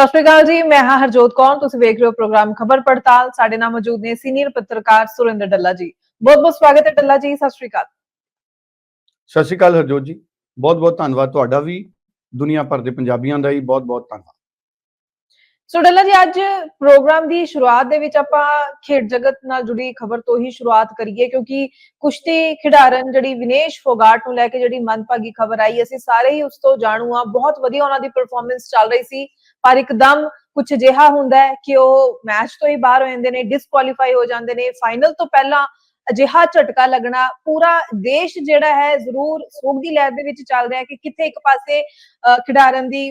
ਸਤਿ ਸ਼੍ਰੀ ਅਕਾਲ ਜੀ ਮੈਂ ਹਾਂ ਹਰਜੋਤ ਕੌਰ ਤੁਸੀਂ ਵੇਖ ਰਹੇ ਹੋ ਪ੍ਰੋਗਰਾਮ ਖਬਰ ਪੜਤਾਲ। ਸਾਡੇ ਨਾਲ ਮੌਜੂਦ ਨੇ ਸੀਨੀਅਰ ਪੱਤਰਕਾਰ ਸੁਰਿੰਦਰ ਡੱਲਾ ਜੀ। ਬਹੁਤ ਬਹੁਤ ਸਵਾਗਤ ਹੈ ਡੱਲਾ ਜੀ ਸਤਿ ਸ਼੍ਰੀ ਅਕਾਲ। ਸਤਿ ਸ਼੍ਰੀ ਅਕਾਲ ਹਰਜੋਤ ਜੀ ਬਹੁਤ ਬਹੁਤ ਧੰਨਵਾਦ ਤੁਹਾਡਾ ਵੀ ਦੁਨੀਆ ਭਰ ਦੇ ਪੰਜਾਬੀਆਂ ਦਾ ਹੀ ਬਹੁਤ ਬਹੁਤ ਧੰਨਵਾਦ। ਸੋ ਡੱਲਾ ਜੀ ਅੱਜ ਪ੍ਰੋਗਰਾਮ ਦੀ ਸ਼ੁਰੂਆਤ ਦੇ ਵਿੱਚ ਆਪਾਂ ਖੇਡ ਜਗਤ ਨਾਲ ਜੁੜੀ ਖਬਰ ਤੋਂ ਹੀ ਸ਼ੁਰੂਆਤ ਕਰੀਏ ਕਿਉਂਕਿ ਕੁਸ਼ਤੀ ਖਿਡਾਰਨ ਜਿਹੜੀ ਵਿਨੇਸ਼ ਫੋਗਾਟ ਨੂੰ ਲੈ ਕੇ ਜਿਹੜੀ ਮਨਪਾਗੀ ਖਬਰ ਆਈ ਅਸੀਂ ਸਾਰੇ ਹੀ ਉਸ ਤੋਂ ਜਾਣੂ ਆ ਬਹੁਤ ਵਧੀਆ ਉਹਨਾਂ ਦੀ ਪਰਫਾਰਮੈਂਸ ਚੱਲ ਰਹੀ ਸੀ। ਪਰ ਇੱਕਦਮ ਕੁਝ ਅਜਿਹਾ ਹੁੰਦਾ ਹੈ ਕਿ ਉਹ ਮੈਚ ਤੋਂ ਹੀ ਬਾਹਰ ਹੋ ਜਾਂਦੇ ਨੇ ਡਿਸਕੁਆਲੀਫਾਈ ਹੋ ਜਾਂਦੇ ਨੇ ਫਾਈਨਲ ਤੋਂ ਪਹਿਲਾਂ ਅਜਿਹਾ ਝਟਕਾ ਲੱਗਣਾ ਪੂਰਾ ਦੇਸ਼ ਜਿਹੜਾ ਹੈ ਜ਼ਰੂਰ ਸੋਗ ਦੀ ਲਹਿਰ ਦੇ ਵਿੱਚ ਚੱਲ ਰਿਹਾ ਕਿ ਕਿੱਥੇ ਇੱਕ ਪਾਸੇ ਅਹ, ਖਿਡਾਰਨ ਦੀ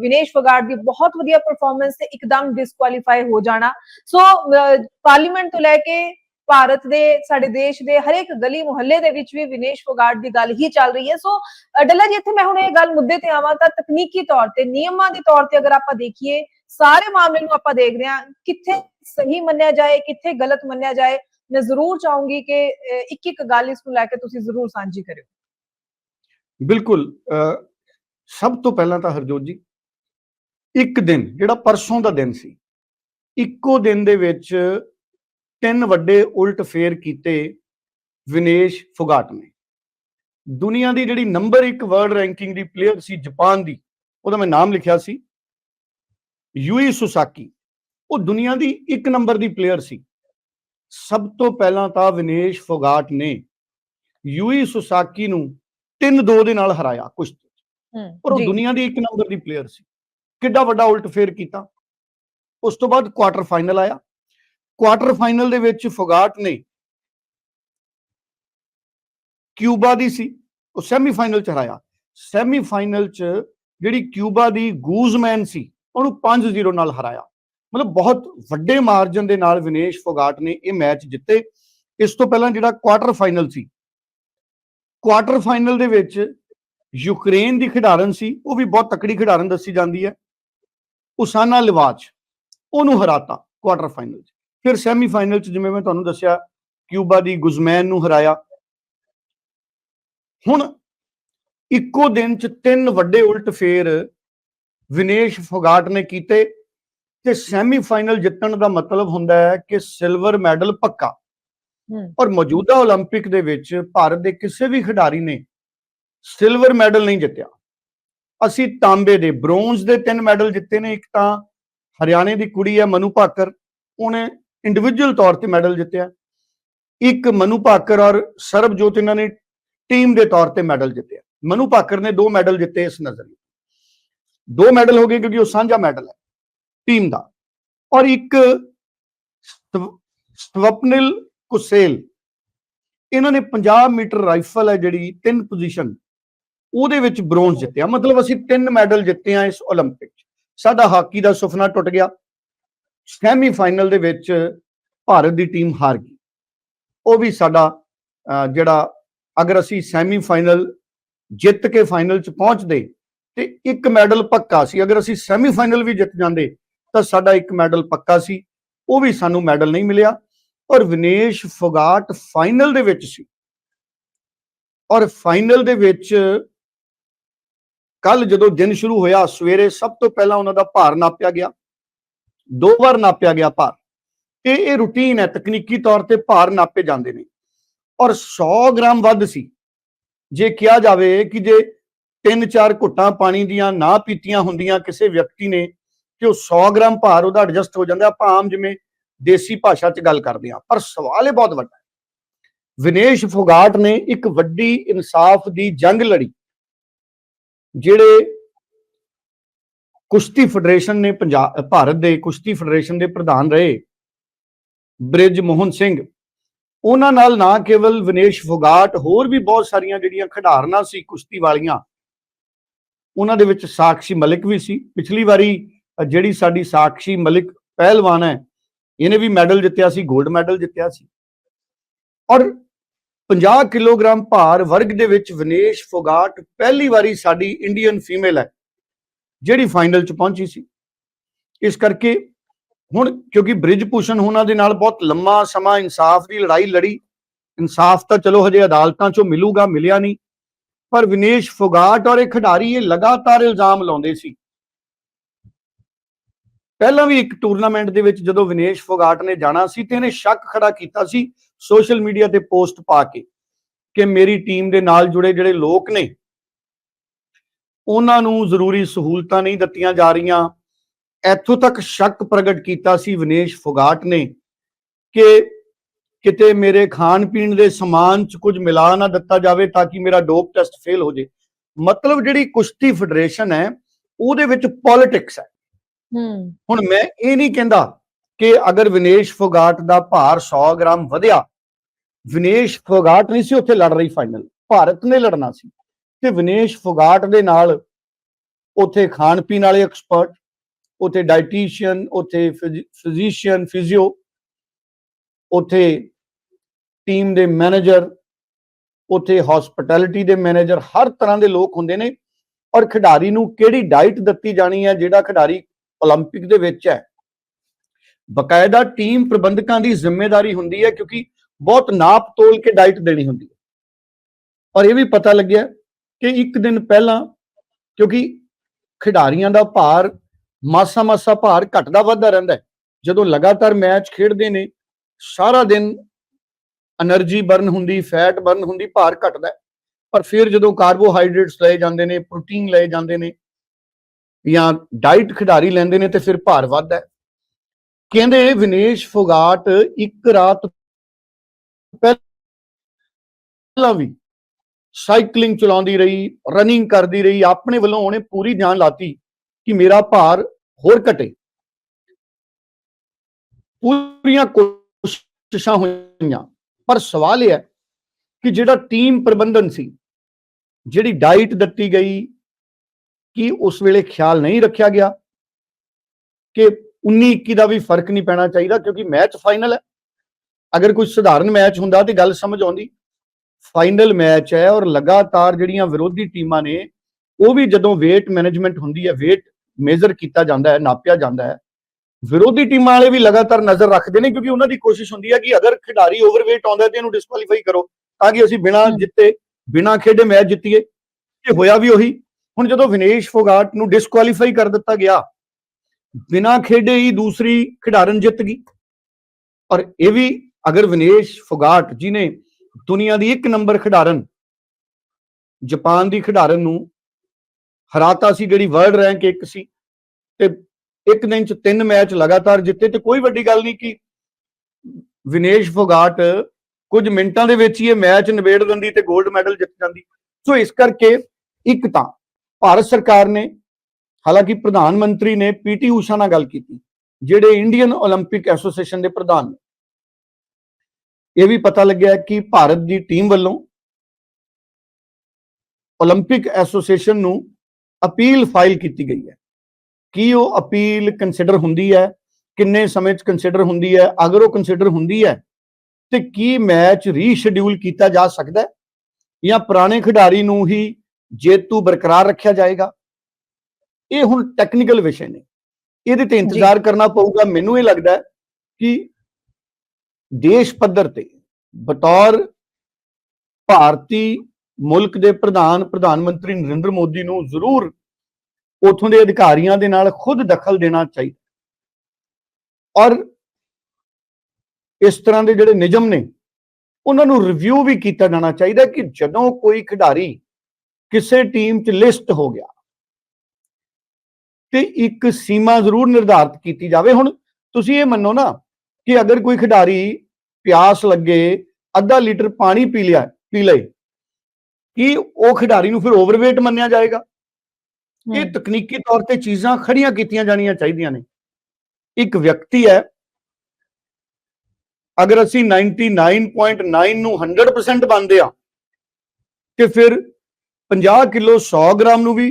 ਵਿਨੇਸ਼ ਫਗਾੜ ਦੀ ਬਹੁਤ ਵਧੀਆ ਪਰਫਾਰਮੈਂਸ ਤੇ ਇੱਕਦਮ ਡਿਸਕੁਆਲੀਫਾਈ ਹੋ ਜਾਣਾ। ਸੋ ਪਾਰਲੀਮੈਂਟ ਤੋਂ ਲੈ ਕੇ ਭਾਰਤ ਦੇ ਸਾਡੇ ਦੇਸ਼ ਦੇ ਹਰੇਕ ਗਲੀ ਮੁਹੱਲੇ ਦੇ ਵਿੱਚ ਵੀ ਵਿਨੇਸ਼ ਫੋਗਾਟ ਦੀ ਗੱਲ ਹੀ ਚੱਲ ਰਹੀ ਹੈ। ਸੋ ਅਹ, ਡੱਲਾ ਜੀ ਇੱਥੇ ਮੈਂ ਹੁਣ ਇਹ ਗੱਲ ਮੁੱਦੇ ਤੇ ਆਵਾਂ ਤਾਂ ਤਕਨੀਕੀ ਤੌਰ ਤੇ ਨਿਯਮਾਂ ਦੇ ਤੌਰ ਤੇ ਅਗਰ ਆਪਾਂ ਦੇਖੀਏ ਸਾਰੇ ਮਾਮਲੇ ਨੂੰ ਆਪਾਂ ਦੇਖਦੇ ਹਾਂ ਕਿੱਥੇ ਸਹੀ ਮੰਨਿਆ ਜਾਏ ਕਿੱਥੇ ਗਲਤ ਮੰਨਿਆ ਜਾਏ ਮੈਂ ਜ਼ਰੂਰ ਚਾਹੂੰਗੀ ਕਿ ਇੱਕ ਇੱਕ ਗੱਲ ਇਸ ਨੂੰ ਲੈ ਕੇ ਤੁਸੀਂ ਜ਼ਰੂਰ ਸਾਂਝੀ ਕਰਿਓ। ਬਿਲਕੁਲ ਅਹ, ਸਭ ਤੋਂ ਪਹਿਲਾਂ ਤਾਂ ਹਰਜੋਤ ਜੀ ਇੱਕ ਦਿਨ ਜਿਹੜਾ ਪਰਸੋਂ ਦਾ ਦਿਨ ਸੀ ਇੱਕੋ ਦਿਨ ਦੇ ਵਿੱਚ ਤਿੰਨ ਵੱਡੇ ਉਲਟ ਫੇਰ ਕੀਤੇ ਵਿਨੇਸ਼ ਫੋਗਾਟ ਨੇ। ਦੁਨੀਆ ਦੀ ਜਿਹੜੀ ਨੰਬਰ 1 ਵਰਲਡ ਰੈਂਕਿੰਗ ਦੀ ਪਲੇਅਰ ਸੀ ਜਾਪਾਨ ਦੀ ਉਹਦਾ ਮੈਂ ਨਾਮ ਲਿਖਿਆ ਸੀ। ਯੂਈ ਸੁਸਾਕੀ ਉਹ ਦੁਨੀਆ ਦੀ ਇੱਕ ਨੰਬਰ ਦੀ ਪਲੇਅਰ ਸੀ। ਸਭ ਤੋਂ ਪਹਿਲਾਂ ਤਾਂ ਵਿਨੇਸ਼ ਫੋਗਾਟ ਨੇ ਯੂਈ ਸੁਸਾਕੀ ਨੂੰ 3-2 ਦੇ ਨਾਲ ਹਰਾਇਆ ਕੁਸ਼ਤੀ। ਪਰ ਉਹ ਦੁਨੀਆ ਦੀ ਇੱਕ ਨੰਬਰ ਦੀ ਪਲੇਅਰ ਸੀ। ਕਿੱਡਾ ਵੱਡਾ ਉਲਟ ਫੇਰ ਕੀਤਾ। ਉਸ ਤੋਂ ਬਾਅਦ ਕੁਆਟਰ ਫਾਈਨਲ ਆਇਆ। ਕੁਆਟਰ ਫਾਈਨਲ ਦੇ ਵਿੱਚ ਫੋਗਾਟ ਨੇ। ਕਿਊਬਾ ਦੀ ਸੀ, ਉਹ ਸੈਮੀਫਾਈਨਲ ਚ ਹਰਾਇਆ। ਸੈਮੀਫਾਈਨਲ ਚ ਜਿਹੜੀ ਕਿਊਬਾ ਦੀ ਗੂਜ਼ਮੈਨ ਸੀ, ਉਹਨੂੰ 5-0 ਨਾਲ ਹਰਾਇਆ। ਮਤਲਬ ਬਹੁਤ ਵੱਡੇ ਮਾਰਜਨ ਦੇ ਨਾਲ ਵਿਨੇਸ਼ ਫੋਗਾਟ ਨੇ ਇਹ ਮੈਚ ਜਿੱਤੇ। ਇਸ ਤੋਂ ਪਹਿਲਾਂ ਜਿਹੜਾ ਕੁਆਟਰ ਫਾਈਨਲ ਸੀ ਕੁਆਟਰ ਫਾਈਨਲ ਦੇ ਵਿੱਚ ਯੂਕਰੇਨ ਦੀ ਖਿਡਾਰਨ ਸੀ, ਉਹ ਵੀ ਬਹੁਤ ਤਕੜੀ ਖਿਡਾਰਨ ਦੱਸੀ ਜਾਂਦੀ ਹੈ। ਉਸਾਨਾ ਲਿਵਾਚ, ਉਹਨੂੰ ਹਰਾਤਾ ਕੁਆਟਰ ਫਾਈਨਲ 'ਚ। ਫਿਰ ਸੈਮੀਫਾਈਨਲ 'ਚ ਜਿਵੇਂ ਮੈਂ ਤੁਹਾਨੂੰ ਦੱਸਿਆ ਕਿਊਬਾ ਦੀ ਗੁਜ਼ਮੈਨ ਨੂੰ ਹਰਾਇਆ ਹੁਣ ਇੱਕੋ ਦਿਨ 'ਚ ਤਿੰਨ ਵੱਡੇ ਉਲਟ ਫੇਰ ਵਿਨੇਸ਼ ਫੋਗਾਟ ਨੇ ਕੀਤੇ ਤੇ ਸੈਮੀਫਾਈਨਲ ਜਿੱਤਣ ਦਾ ਮਤਲਬ ਹੁੰਦਾ ਹੈ ਕਿ ਸਿਲਵਰ ਮੈਡਲ ਪੱਕਾ ਹੂੰ ਔਰ ਮੌਜੂਦਾ 올림픽 ਦੇ ਵਿੱਚ ਭਾਰਤ ਦੇ ਕਿਸੇ ਵੀ ਖਿਡਾਰੀ ਨੇ ਸਿਲਵਰ ਮੈਡਲ ਨਹੀਂ ਜਿੱਤਿਆ ਅਸੀਂ ਤਾਂਬੇ ਦੇ ਬ੍ਰੌਂਜ਼ ਦੇ ਤਿੰਨ ਮੈਡਲ ਜਿੱਤੇ ਨੇ ਇੱਕ ਤਾਂ ਹਰਿਆਣੇ ਦੀ ਕੁੜੀ ਹੈ ਮਨੂ ਭਾਕਰ ਉਹਨੇ ਇੰਡੀਵਿਜੂਅਲ ਤੌਰ ਤੇ ਮੈਡਲ ਜਿੱਤਿਆ ਇੱਕ ਮਨੂ ਭਾਕਰ ਔਰ ਸਰਬਜੋਤ ਇਹਨਾਂ ਨੇ ਟੀਮ ਦੇ ਤੌਰ ਤੇ ਮੈਡਲ ਜਿੱਤਿਆ ਮਨੂ ਭਾਕਰ ਨੇ ਦੋ ਮੈਡਲ ਜਿੱਤੇ ਇਸ ਨਜ਼ਰੀਏ ਦੋ ਮੈਡਲ ਹੋ ਗਏ ਕਿਉਂਕਿ ਉਹ ਸਾਂਝਾ ਮੈਡਲ ਹੈ ਟੀਮ ਦਾ ਔਰ ਇੱਕ ਸਵ- ਸਵਪਨਿਲ ਕੁਸੇਲ ਇਹਨਾਂ ਨੇ 50 ਮੀਟਰ ਰਾਈਫਲ ਹੈ ਜਿਹੜੀ ਤਿੰਨ ਪੋਜੀਸ਼ਨ ਉਹਦੇ ਵਿੱਚ ਬ੍ਰੌਂਜ਼ ਜਿੱਤਿਆ ਮਤਲਬ ਅਸੀਂ ਤਿੰਨ ਮੈਡਲ ਜਿੱਤੇ ਆ ਇਸ 올림픽 'ਚ ਸਾਡਾ ਹਾਕੀ ਦਾ ਸੁਪਨਾ ਟੁੱਟ ਗਿਆ ਸੈਮੀ ਫਾਈਨਲ ਦੇ ਵਿੱਚ ਭਾਰਤ ਦੀ ਟੀਮ ਹਾਰ ਗਈ। ਉਹ ਵੀ ਸਾਡਾ ਜਿਹੜਾ ਅਗਰ ਅਸੀਂ ਸੈਮੀ ਫਾਈਨਲ ਜਿੱਤ ਕੇ ਫਾਈਨਲ 'ਚ ਪਹੁੰਚਦੇ ਤੇ ਇੱਕ ਮੈਡਲ ਪੱਕਾ ਸੀ। ਅਗਰ ਅਸੀਂ ਸੈਮੀ ਫਾਈਨਲ ਵੀ ਜਿੱਤ ਜਾਂਦੇ ਤਾਂ ਸਾਡਾ ਇੱਕ ਮੈਡਲ ਪੱਕਾ ਸੀ। ਉਹ ਵੀ ਸਾਨੂੰ ਮੈਡਲ ਨਹੀਂ ਮਿਲਿਆ ਔਰ ਵਿਨੇਸ਼ ਫੋਗਾਟ ਫਾਈਨਲ ਦੇ ਵਿੱਚ ਸੀ। ਔਰ ਫਾਈਨਲ ਦੇ ਵਿੱਚ ਕੱਲ ਜਦੋਂ ਦਿਨ ਸ਼ੁਰੂ ਹੋਇਆ, ਸਵੇਰੇ ਸਭ ਤੋਂ ਪਹਿਲਾਂ ਉਹਨਾਂ ਦਾ ਭਾਰ ਨਾਪਿਆ ਗਿਆ। ਦੋ ਵਾਰ ਨਾਪਿਆ ਗਿਆ ਭਾਰ ਇਹ ਇਹ ਰੂਟੀਨ ਹੈ, ਤਕਨੀਕੀ ਤੌਰ ਤੇ ਭਾਰ ਨਾਪੇ ਜਾਂਦੇ ਨੇ। ਔਰ 100 ਗ੍ਰਾਮ ਵੱਧ ਸੀ। ਜੇ ਕਿਹਾ ਜਾਵੇ ਕਿ ਜੇ ਤਿੰਨ ਚਾਰ ਘੁੱਟਾਂ ਪਾਣੀ ਦੀਆਂ ਨਾ ਪੀਤੀਆਂ ਹੁੰਦੀਆਂ ਕਿਸੇ ਵਿਅਕਤੀ ਨੇ, ਤੇ ਉਹ 100 ਗ੍ਰਾਮ ਭਾਰ ਉਹਦਾ ਐਡਜਸਟ ਹੋ ਜਾਂਦਾ। ਆਪਾਂ ਆਮ ਜਿਵੇਂ ਦੇਸੀ ਭਾਸ਼ਾ 'ਚ ਗੱਲ ਕਰਦੇ ਹਾਂ। ਪਰ ਸਵਾਲ ਇਹ ਬਹੁਤ ਵੱਡਾ ਹੈ। ਵਿਨੇਸ਼ ਫੋਗਾਟ ਨੇ ਇੱਕ ਵੱਡੀ ਇਨਸਾਫ ਦੀ ਜੰਗ ਲੜੀ, ਜਿਹੜੇ ਕੁਸ਼ਤੀ ਫੈਡਰੇਸ਼ਨ ਨੇ ਪੰਜਾਬ ਭਾਰਤ ਦੇ ਕੁਸ਼ਤੀ ਫੈਡਰੇਸ਼ਨ ਦੇ ਪ੍ਰਧਾਨ ਰਹੇ ਬ੍ਰਿਜ ਮੋਹਨ ਸਿੰਘ। ਉਹਨਾਂ ਨਾਲ ਨਾ ਕੇਵਲ ਵਿਨੇਸ਼ ਫੋਗਾਟ, ਹੋਰ ਵੀ ਬਹੁਤ ਸਾਰੀਆਂ ਜਿਹੜੀਆਂ ਖਿਡਾਰਨਾਂ ਸੀ ਕੁਸ਼ਤੀ ਵਾਲੀਆਂ, ਉਹਨਾਂ ਦੇ ਵਿੱਚ ਸਾਕਸ਼ੀ ਮਲਿਕ ਵੀ ਸੀ। ਪਿਛਲੀ ਵਾਰੀ ਜਿਹੜੀ ਸਾਡੀ ਸਾਕਸ਼ੀ ਮਲਿਕ ਪਹਿਲਵਾਨ ਹੈ, ਇਹਨੇ ਵੀ ਮੈਡਲ ਜਿੱਤਿਆ ਸੀ 골ਡ ਮੈਡਲ ਜਿੱਤਿਆ ਸੀ। ਔਰ 50 ਕਿਲੋਗ੍ਰਾਮ ਭਾਰ ਵਰਗ ਦੇ ਵਿੱਚ ਵਿਨੇਸ਼ ਫੋਗਾਟ ਪਹਿਲੀ ਵਾਰੀ ਸਾਡੀ ਇੰਡੀਅਨ ਫੀਮੇਲ ਹੈ। ਜਿਹੜੀ ਫਾਈਨਲ ਚ ਪਹੁੰਚੀ ਸੀ। ਇਸ ਕਰਕੇ ਹੁਣ ਕਿਉਂਕਿ ਬ੍ਰਿਜ ਭੂਸ਼ਣ ਉਹਨਾਂ ਦੇ ਨਾਲ ਬਹੁਤ ਲੰਮਾ ਸਮਾਂ ਇਨਸਾਫ ਦੀ ਲੜਾਈ ਲੜੀ। ਇਨਸਾਫ ਤਾਂ ਚਲੋ ਹਜੇ ਅਦਾਲਤਾਂ ਚੋਂ ਮਿਲੂਗਾ, ਮਿਲਿਆ ਨਹੀਂ। ਪਰ ਵਿਨੇਸ਼ ਫੋਗਾਟ ਔਰ ਇਹ ਖਿਡਾਰੀ ਇਹ ਲਗਾਤਾਰ ਇਲਜ਼ਾਮ ਲਾਉਂਦੇ ਸੀ। ਪਹਿਲਾਂ ਵੀ ਇੱਕ ਟੂਰਨਾਮੈਂਟ ਦੇ ਵਿੱਚ ਜਦੋਂ ਵਿਨੇਸ਼ ਫੋਗਾਟ ਨੇ ਜਾਣਾ ਸੀ ਤੇ ਇਹਨੇ ਸ਼ੱਕ ਖੜਾ ਕੀਤਾ ਸੀ ਸੋਸ਼ਲ ਮੀਡੀਆ ਤੇ ਪੋਸਟ ਪਾ ਕੇ ਕਿ ਮੇਰੀ ਟੀਮ ਦੇ ਨਾਲ ਜੁੜੇ ਜਿਹੜੇ ਲੋਕ ਨੇ ਉਹਨਾਂ ਨੂੰ ਜ਼ਰੂਰੀ ਸਹੂਲਤਾਂ ਨਹੀਂ ਦਿੱਤੀਆਂ ਜਾ ਰਹੀਆਂ। ਇੱਥੋਂ ਤੱਕ ਸ਼ੱਕ ਪ੍ਰਗਟ ਕੀਤਾ ਸੀ ਵਿਨੇਸ਼ ਫੋਗਾਟ ਨੇ ਕਿ ਕਿਤੇ ਮੇਰੇ ਖਾਣ ਪੀਣ ਦੇ ਸਮਾਨ 'ਚ ਕੁਝ ਮਿਲਾ ਨਾ ਦਿੱਤਾ ਜਾਵੇ ਤਾਂ ਕਿ ਮੇਰਾ ਡੋਪ ਟੈਸਟ ਫੇਲ ਹੋ ਜੇ। ਮਤਲਬ ਜਿਹੜੀ ਕੁਸ਼ਤੀ ਫੈਡਰੇਸ਼ਨ ਹੈ ਉਹਦੇ ਵਿੱਚ ਪੋਲਿਟਿਕਸ ਹੈ। ਹੁਣ ਮੈਂ ਇਹ ਨਹੀਂ ਕਹਿੰਦਾ ਕਿ ਅਗਰ ਵਿਨੇਸ਼ ਫੋਗਾਟ ਦਾ ਭਾਰ 100 ਗ੍ਰਾਮ ਵਧਿਆ ਵਿਨੇਸ਼ ਫੋਗਾਟ ਨਹੀਂ ਸੀ ਉੱਥੇ ਲੜ ਰਹੀ ਫਾਈਨਲ ਭਾਰਤ ਨੇ ਲੜਨਾ ਸੀ। ਤੇ ਵਿਨੇਸ਼ ਫੋਗਾਟ ਦੇ ਨਾਲ ਉੱਥੇ ਖਾਣ ਪੀਣ ਵਾਲੇ ਐਕਸਪਰਟ ਉੱਥੇ ਡਾਈਟੀਸ਼ੀਅਨ ਉੱਥੇ ਫਿਜ਼ੀਸ਼ੀਅਨ ਫਿਜ਼ੀਓ ਉੱਥੇ ਟੀਮ ਦੇ ਮੈਨੇਜਰ ਉੱਥੇ ਹਸਪਿਟੈਲਿਟੀ ਦੇ ਮੈਨੇਜਰ ਹਰ ਤਰ੍ਹਾਂ ਦੇ ਲੋਕ ਹੁੰਦੇ ਨੇ ਔਰ ਖਿਡਾਰੀ ਨੂੰ ਕਿਹੜੀ ਡਾਈਟ ਦਿੱਤੀ ਜਾਣੀ ਹੈ ਜਿਹੜਾ ਖਿਡਾਰੀ 올림픽 ਦੇ ਵਿੱਚ ਹੈ ਬਕਾਇਦਾ ਟੀਮ ਪ੍ਰਬੰਧਕਾਂ ਦੀ ਜ਼ਿੰਮੇਵਾਰੀ ਹੁੰਦੀ ਹੈ ਕਿਉਂਕਿ ਬਹੁਤ ਨਾਪ ਤੋਲ ਕੇ ਡਾਈਟ ਦੇਣੀ ਹੁੰਦੀ ਹੈ ਔਰ ਇਹ ਵੀ ਪਤਾ ਲੱਗਿਆ ਕਿ ਇੱਕ ਦਿਨ ਪਹਿਲਾਂ ਕਿਉਂਕਿ ਖਿਡਾਰੀਆਂ ਦਾ ਭਾਰ ਮਾਸਾ ਮਾਸਾ ਭਾਰ ਘਟਦਾ ਵੱਧਦਾ ਰਹਿੰਦਾ ਜਦੋਂ ਲਗਾਤਾਰ ਮੈਚ ਖੇਡਦੇ ਨੇ, ਸਾਰਾ ਦਿਨ એનર્ਜੀ ਬਰਨ ਹੁੰਦੀ ਫੈਟ ਬਰਨ ਹੁੰਦੀ, ਭਾਰ ਘਟਦਾ ਪਰ ਫਿਰ ਜਦੋਂ ਕਾਰਬੋਹਾਈਡਰੇਟਸ ਲਏ ਜਾਂਦੇ ਨੇ ਪ੍ਰੋਟੀਨ ਲਏ ਜਾਂਦੇ ਨੇ ਜਾਂ ਡਾਈਟ ਖਿਡਾਰੀ ਲੈਂਦੇ ਨੇ ਤੇ ਫਿਰ ਭਾਰ ਵੱਧਦਾ ਕਹਿੰਦੇ ਵਿਨੇਸ਼ ਫੋਗਾਟ ਇੱਕ ਰਾਤ ਪਹਿਲਾਂ ਵੀ ਸਾਈਕਲਿੰਗ ਚਲਾਉਂਦੀ ਰਹੀ ਰਨਿੰਗ ਕਰਦੀ ਰਹੀ, ਆਪਣੇ ਵੱਲੋਂ ਉਹਨੇ ਪੂਰੀ ਜਾਨ ਲਾਤੀ ਕਿ ਮੇਰਾ ਭਾਰ ਹੋਰ ਘਟੇ। ਪੂਰੀਆਂ ਕੋਸ਼ਿਸ਼ਾਂ ਹੋਈਆਂ, ਪਰ ਸਵਾਲ ਇਹ ਹੈ ਕਿ ਜਿਹੜਾ ਟੀਮ ਪ੍ਰਬੰਧਨ ਸੀ, ਜਿਹੜੀ ਡਾਈਟ ਦਿੱਤੀ ਗਈ, ਕਿ ਉਸ ਵੇਲੇ ਖਿਆਲ ਨਹੀਂ ਰੱਖਿਆ ਗਿਆ? ਕਿ 19 21 ਦਾ ਵੀ ਫ਼ਰਕ ਨਹੀਂ ਪੈਣਾ ਚਾਹੀਦਾ, ਕਿਉਂਕਿ ਮੈਚ ਫਾਈਨਲ ਹੈ। ਅਗਰ ਕੋਈ ਸਧਾਰਨ ਮੈਚ ਹੁੰਦਾ ਤੇ ਗੱਲ ਸਮਝ ਆਉਂਦੀ ਫਾਈਨਲ ਮੈਚ ਹੈ ਔਰ ਲਗਾਤਾਰ ਜਿਹੜੀਆਂ ਵਿਰੋਧੀ ਟੀਮਾਂ ਨੇ ਉਹ ਵੀ ਜਦੋਂ weight ਮੈਨੇਜਮੈਂਟ ਹੁੰਦੀ ਹੈ weight ਮੇਜ਼ਰ ਕੀਤਾ ਜਾਂਦਾ ਹੈ ਨਾਪਿਆ ਜਾਂਦਾ ਹੈ ਵਿਰੋਧੀ ਟੀਮਾਂ ਵਾਲੇ ਵੀ ਲਗਾਤਾਰ ਨਜ਼ਰ ਰੱਖਦੇ ਨੇ ਕਿਉਂਕਿ ਉਹਨਾਂ ਦੀ ਕੋਸ਼ਿਸ਼ ਹੁੰਦੀ ਹੈ ਕਿ ਅਗਰ ਖਿਡਾਰੀ ਓਵਰਵੇਟ ਆਉਂਦਾ ਤੇ ਇਹਨੂੰ ਡਿਸਕੁਆਲੀਫਾਈ ਕਰੋ ਤਾਂ ਕਿ ਅਸੀਂ ਬਿਨਾਂ। ਜਿੱਤੇ ਬਿਨਾਂ ਖੇਡੇ ਮੈਚ ਜਿੱਤੀਏ। ਇਹ ਹੋਇਆ ਵੀ ਉਹੀ। ਹੁਣ ਜਦੋਂ ਵਿਨੇਸ਼ ਫੋਗਾਟ ਨੂੰ ਡਿਸਕੁਆਲੀਫਾਈ ਕਰ ਦਿੱਤਾ ਗਿਆ ਬਿਨਾਂ ਖੇਡੇ ਹੀ ਦੂਸਰੀ ਖਿਡਾਰਨ ਜਿੱਤ ਗਈ। ਔਰ ਇਹ ਵੀ ਅਗਰ ਵਿਨੇਸ਼ ਫੋਗਾਟ ਜਿਨੇ ਦੁਨੀਆ ਦੀ ਇੱਕ ਨੰਬਰ ਖਿਡਾਰਨ, ਜਾਪਾਨ ਦੀ ਖਿਡਾਰਨ ਨੂੰ ਹਰਾਤਾ ਸੀ ਜਿਹੜੀ ਵਰਲਡ ਰੈਂਕ 1 ਸੀ ਤੇ ਇੱਕ ਦਿਨ ਚ ਤਿੰਨ ਮੈਚ ਲਗਾਤਾਰ ਜਿੱਤੇ ਤੇ ਕੋਈ ਵੱਡੀ ਗੱਲ ਨਹੀਂ ਕਿ ਵਿਨੇਸ਼ ਫੋਗਾਟ ਕੁਝ ਮਿੰਟਾਂ ਦੇ ਵਿੱਚ ਹੀ ਇਹ ਮੈਚ ਨਿਬੇੜ ਦਿੰਦੀ ਤੇ 골ਡ ਮੈਡਲ ਜਿੱਤ ਜਾਂਦੀ। ਸੋ ਇਸ ਕਰਕੇ ਇੱਕ ਤਾਂ ਭਾਰਤ ਸਰਕਾਰ ਨੇ, ਹਾਲਾਂਕਿ ਪ੍ਰਧਾਨ ਮੰਤਰੀ ਨੇ ਪੀਟੀ ਊਸ਼ਾ ਨਾਲ ਗੱਲ ਕੀਤੀ, ਜਿਹੜੇ ਇੰਡੀਅਨ 올림픽 ਐਸੋਸੀਏਸ਼ਨ ਦੇ ਪ੍ਰਧਾਨ ਨੇ। ਇਹ ਵੀ ਪਤਾ ਲੱਗਿਆ ਕਿ ਭਾਰਤ ਦੀ ਟੀਮ ਵੱਲੋਂ 올림픽 ਐਸੋਸੀਏਸ਼ਨ ਨੂੰ ਅਪੀਲ ਫਾਈਲ ਕੀਤੀ ਗਈ ਹੈ ਕੀ ਉਹ ਅਪੀਲ ਕੰਸੀਡਰ ਹੁੰਦੀ ਹੈ ਕਿੰਨੇ ਸਮੇਂ 'ਚ ਕੰਸੀਡਰ ਹੁੰਦੀ ਹੈ ਅਗਰ ਉਹ ਕੰਸੀਡਰ ਹੁੰਦੀ ਹੈ ਤੇ ਕੀ ਮੈਚ ਰੀਸ਼ਡਿਊਲ ਕੀਤਾ ਜਾ ਸਕਦਾ ਹੈ ਜਾਂ ਪੁਰਾਣੇ ਖਿਡਾਰੀ ਨੂੰ ਹੀ ਜੇਤੂ ਬਰਕਰਾਰ ਰੱਖਿਆ ਜਾਏਗਾ ਇਹ ਹੁਣ ਟੈਕਨੀਕਲ ਵਿਸ਼ੇ ਨੇ ਇਹਦੇ ਤੇ ਇੰਤਜ਼ਾਰ ਕਰਨਾ ਪਊਗਾ ਮੈਨੂੰ ਇਹ ਲੱਗਦਾ ਹੈ ਕਿ ਦੇਸ਼ ਪੱਧਰ ਤੇ ਬਤੌਰ ਭਾਰਤੀ ਮੁਲਕ ਦੇ ਪ੍ਰਧਾਨ ਪ੍ਰਧਾਨ ਮੰਤਰੀ ਨਰਿੰਦਰ ਮੋਦੀ ਨੂੰ ਜ਼ਰੂਰ ਉਥੋਂ ਦੇ ਅਧਿਕਾਰੀਆਂ ਦੇ ਨਾਲ ਖੁਦ ਦਖਲ ਦੇਣਾ ਚਾਹੀਦਾ ਔਰ ਇਸ ਤਰ੍ਹਾਂ ਦੇ ਜਿਹੜੇ ਨਿਯਮ ਨੇ, ਉਹਨਾਂ ਨੂੰ ਰਿਵਿਊ ਵੀ ਕੀਤਾ ਜਾਣਾ ਚਾਹੀਦਾ ਕਿ ਜਦੋਂ ਕੋਈ ਖਿਡਾਰੀ ਕਿਸੇ ਟੀਮ 'ਚ ਲਿਸਟ ਹੋ ਗਿਆ ਤੇ ਇੱਕ ਸੀਮਾ ਜ਼ਰੂਰ ਨਿਰਧਾਰਤ ਕੀਤੀ ਜਾਵੇ। ਹੁਣ ਤੁਸੀਂ ਇਹ ਮੰਨੋ ਨਾ ਕਿ ਅਗਰ ਕੋਈ ਖਿਡਾਰੀ ਪਿਆਸ ਲੱਗੇ ਅੱਧਾ ਲੀਟਰ ਪਾਣੀ ਪੀ ਲਿਆ ਪੀ ਲਏ ਕੀ ਉਹ ਖਿਡਾਰੀ ਨੂੰ ਫਿਰ ਓਵਰਵੇਟ ਮੰਨਿਆ ਜਾਏਗਾ? ਇਹ ਤਕਨੀਕੀ ਤੌਰ ਤੇ ਚੀਜ਼ਾਂ ਖੜੀਆਂ ਕੀਤੀਆਂ ਜਾਣੀਆਂ ਚਾਹੀਦੀਆਂ ਨੇ। ਇੱਕ ਵਿਅਕਤੀ ਹੈ ਅਗਰ ਅਸੀਂ 99.9 ਨੂੰ 100% ਬੰਦੇ ਆ ਤੇ ਫਿਰ 50 ਕਿਲੋ 100 ਗ੍ਰਾਮ ਨੂੰ ਵੀ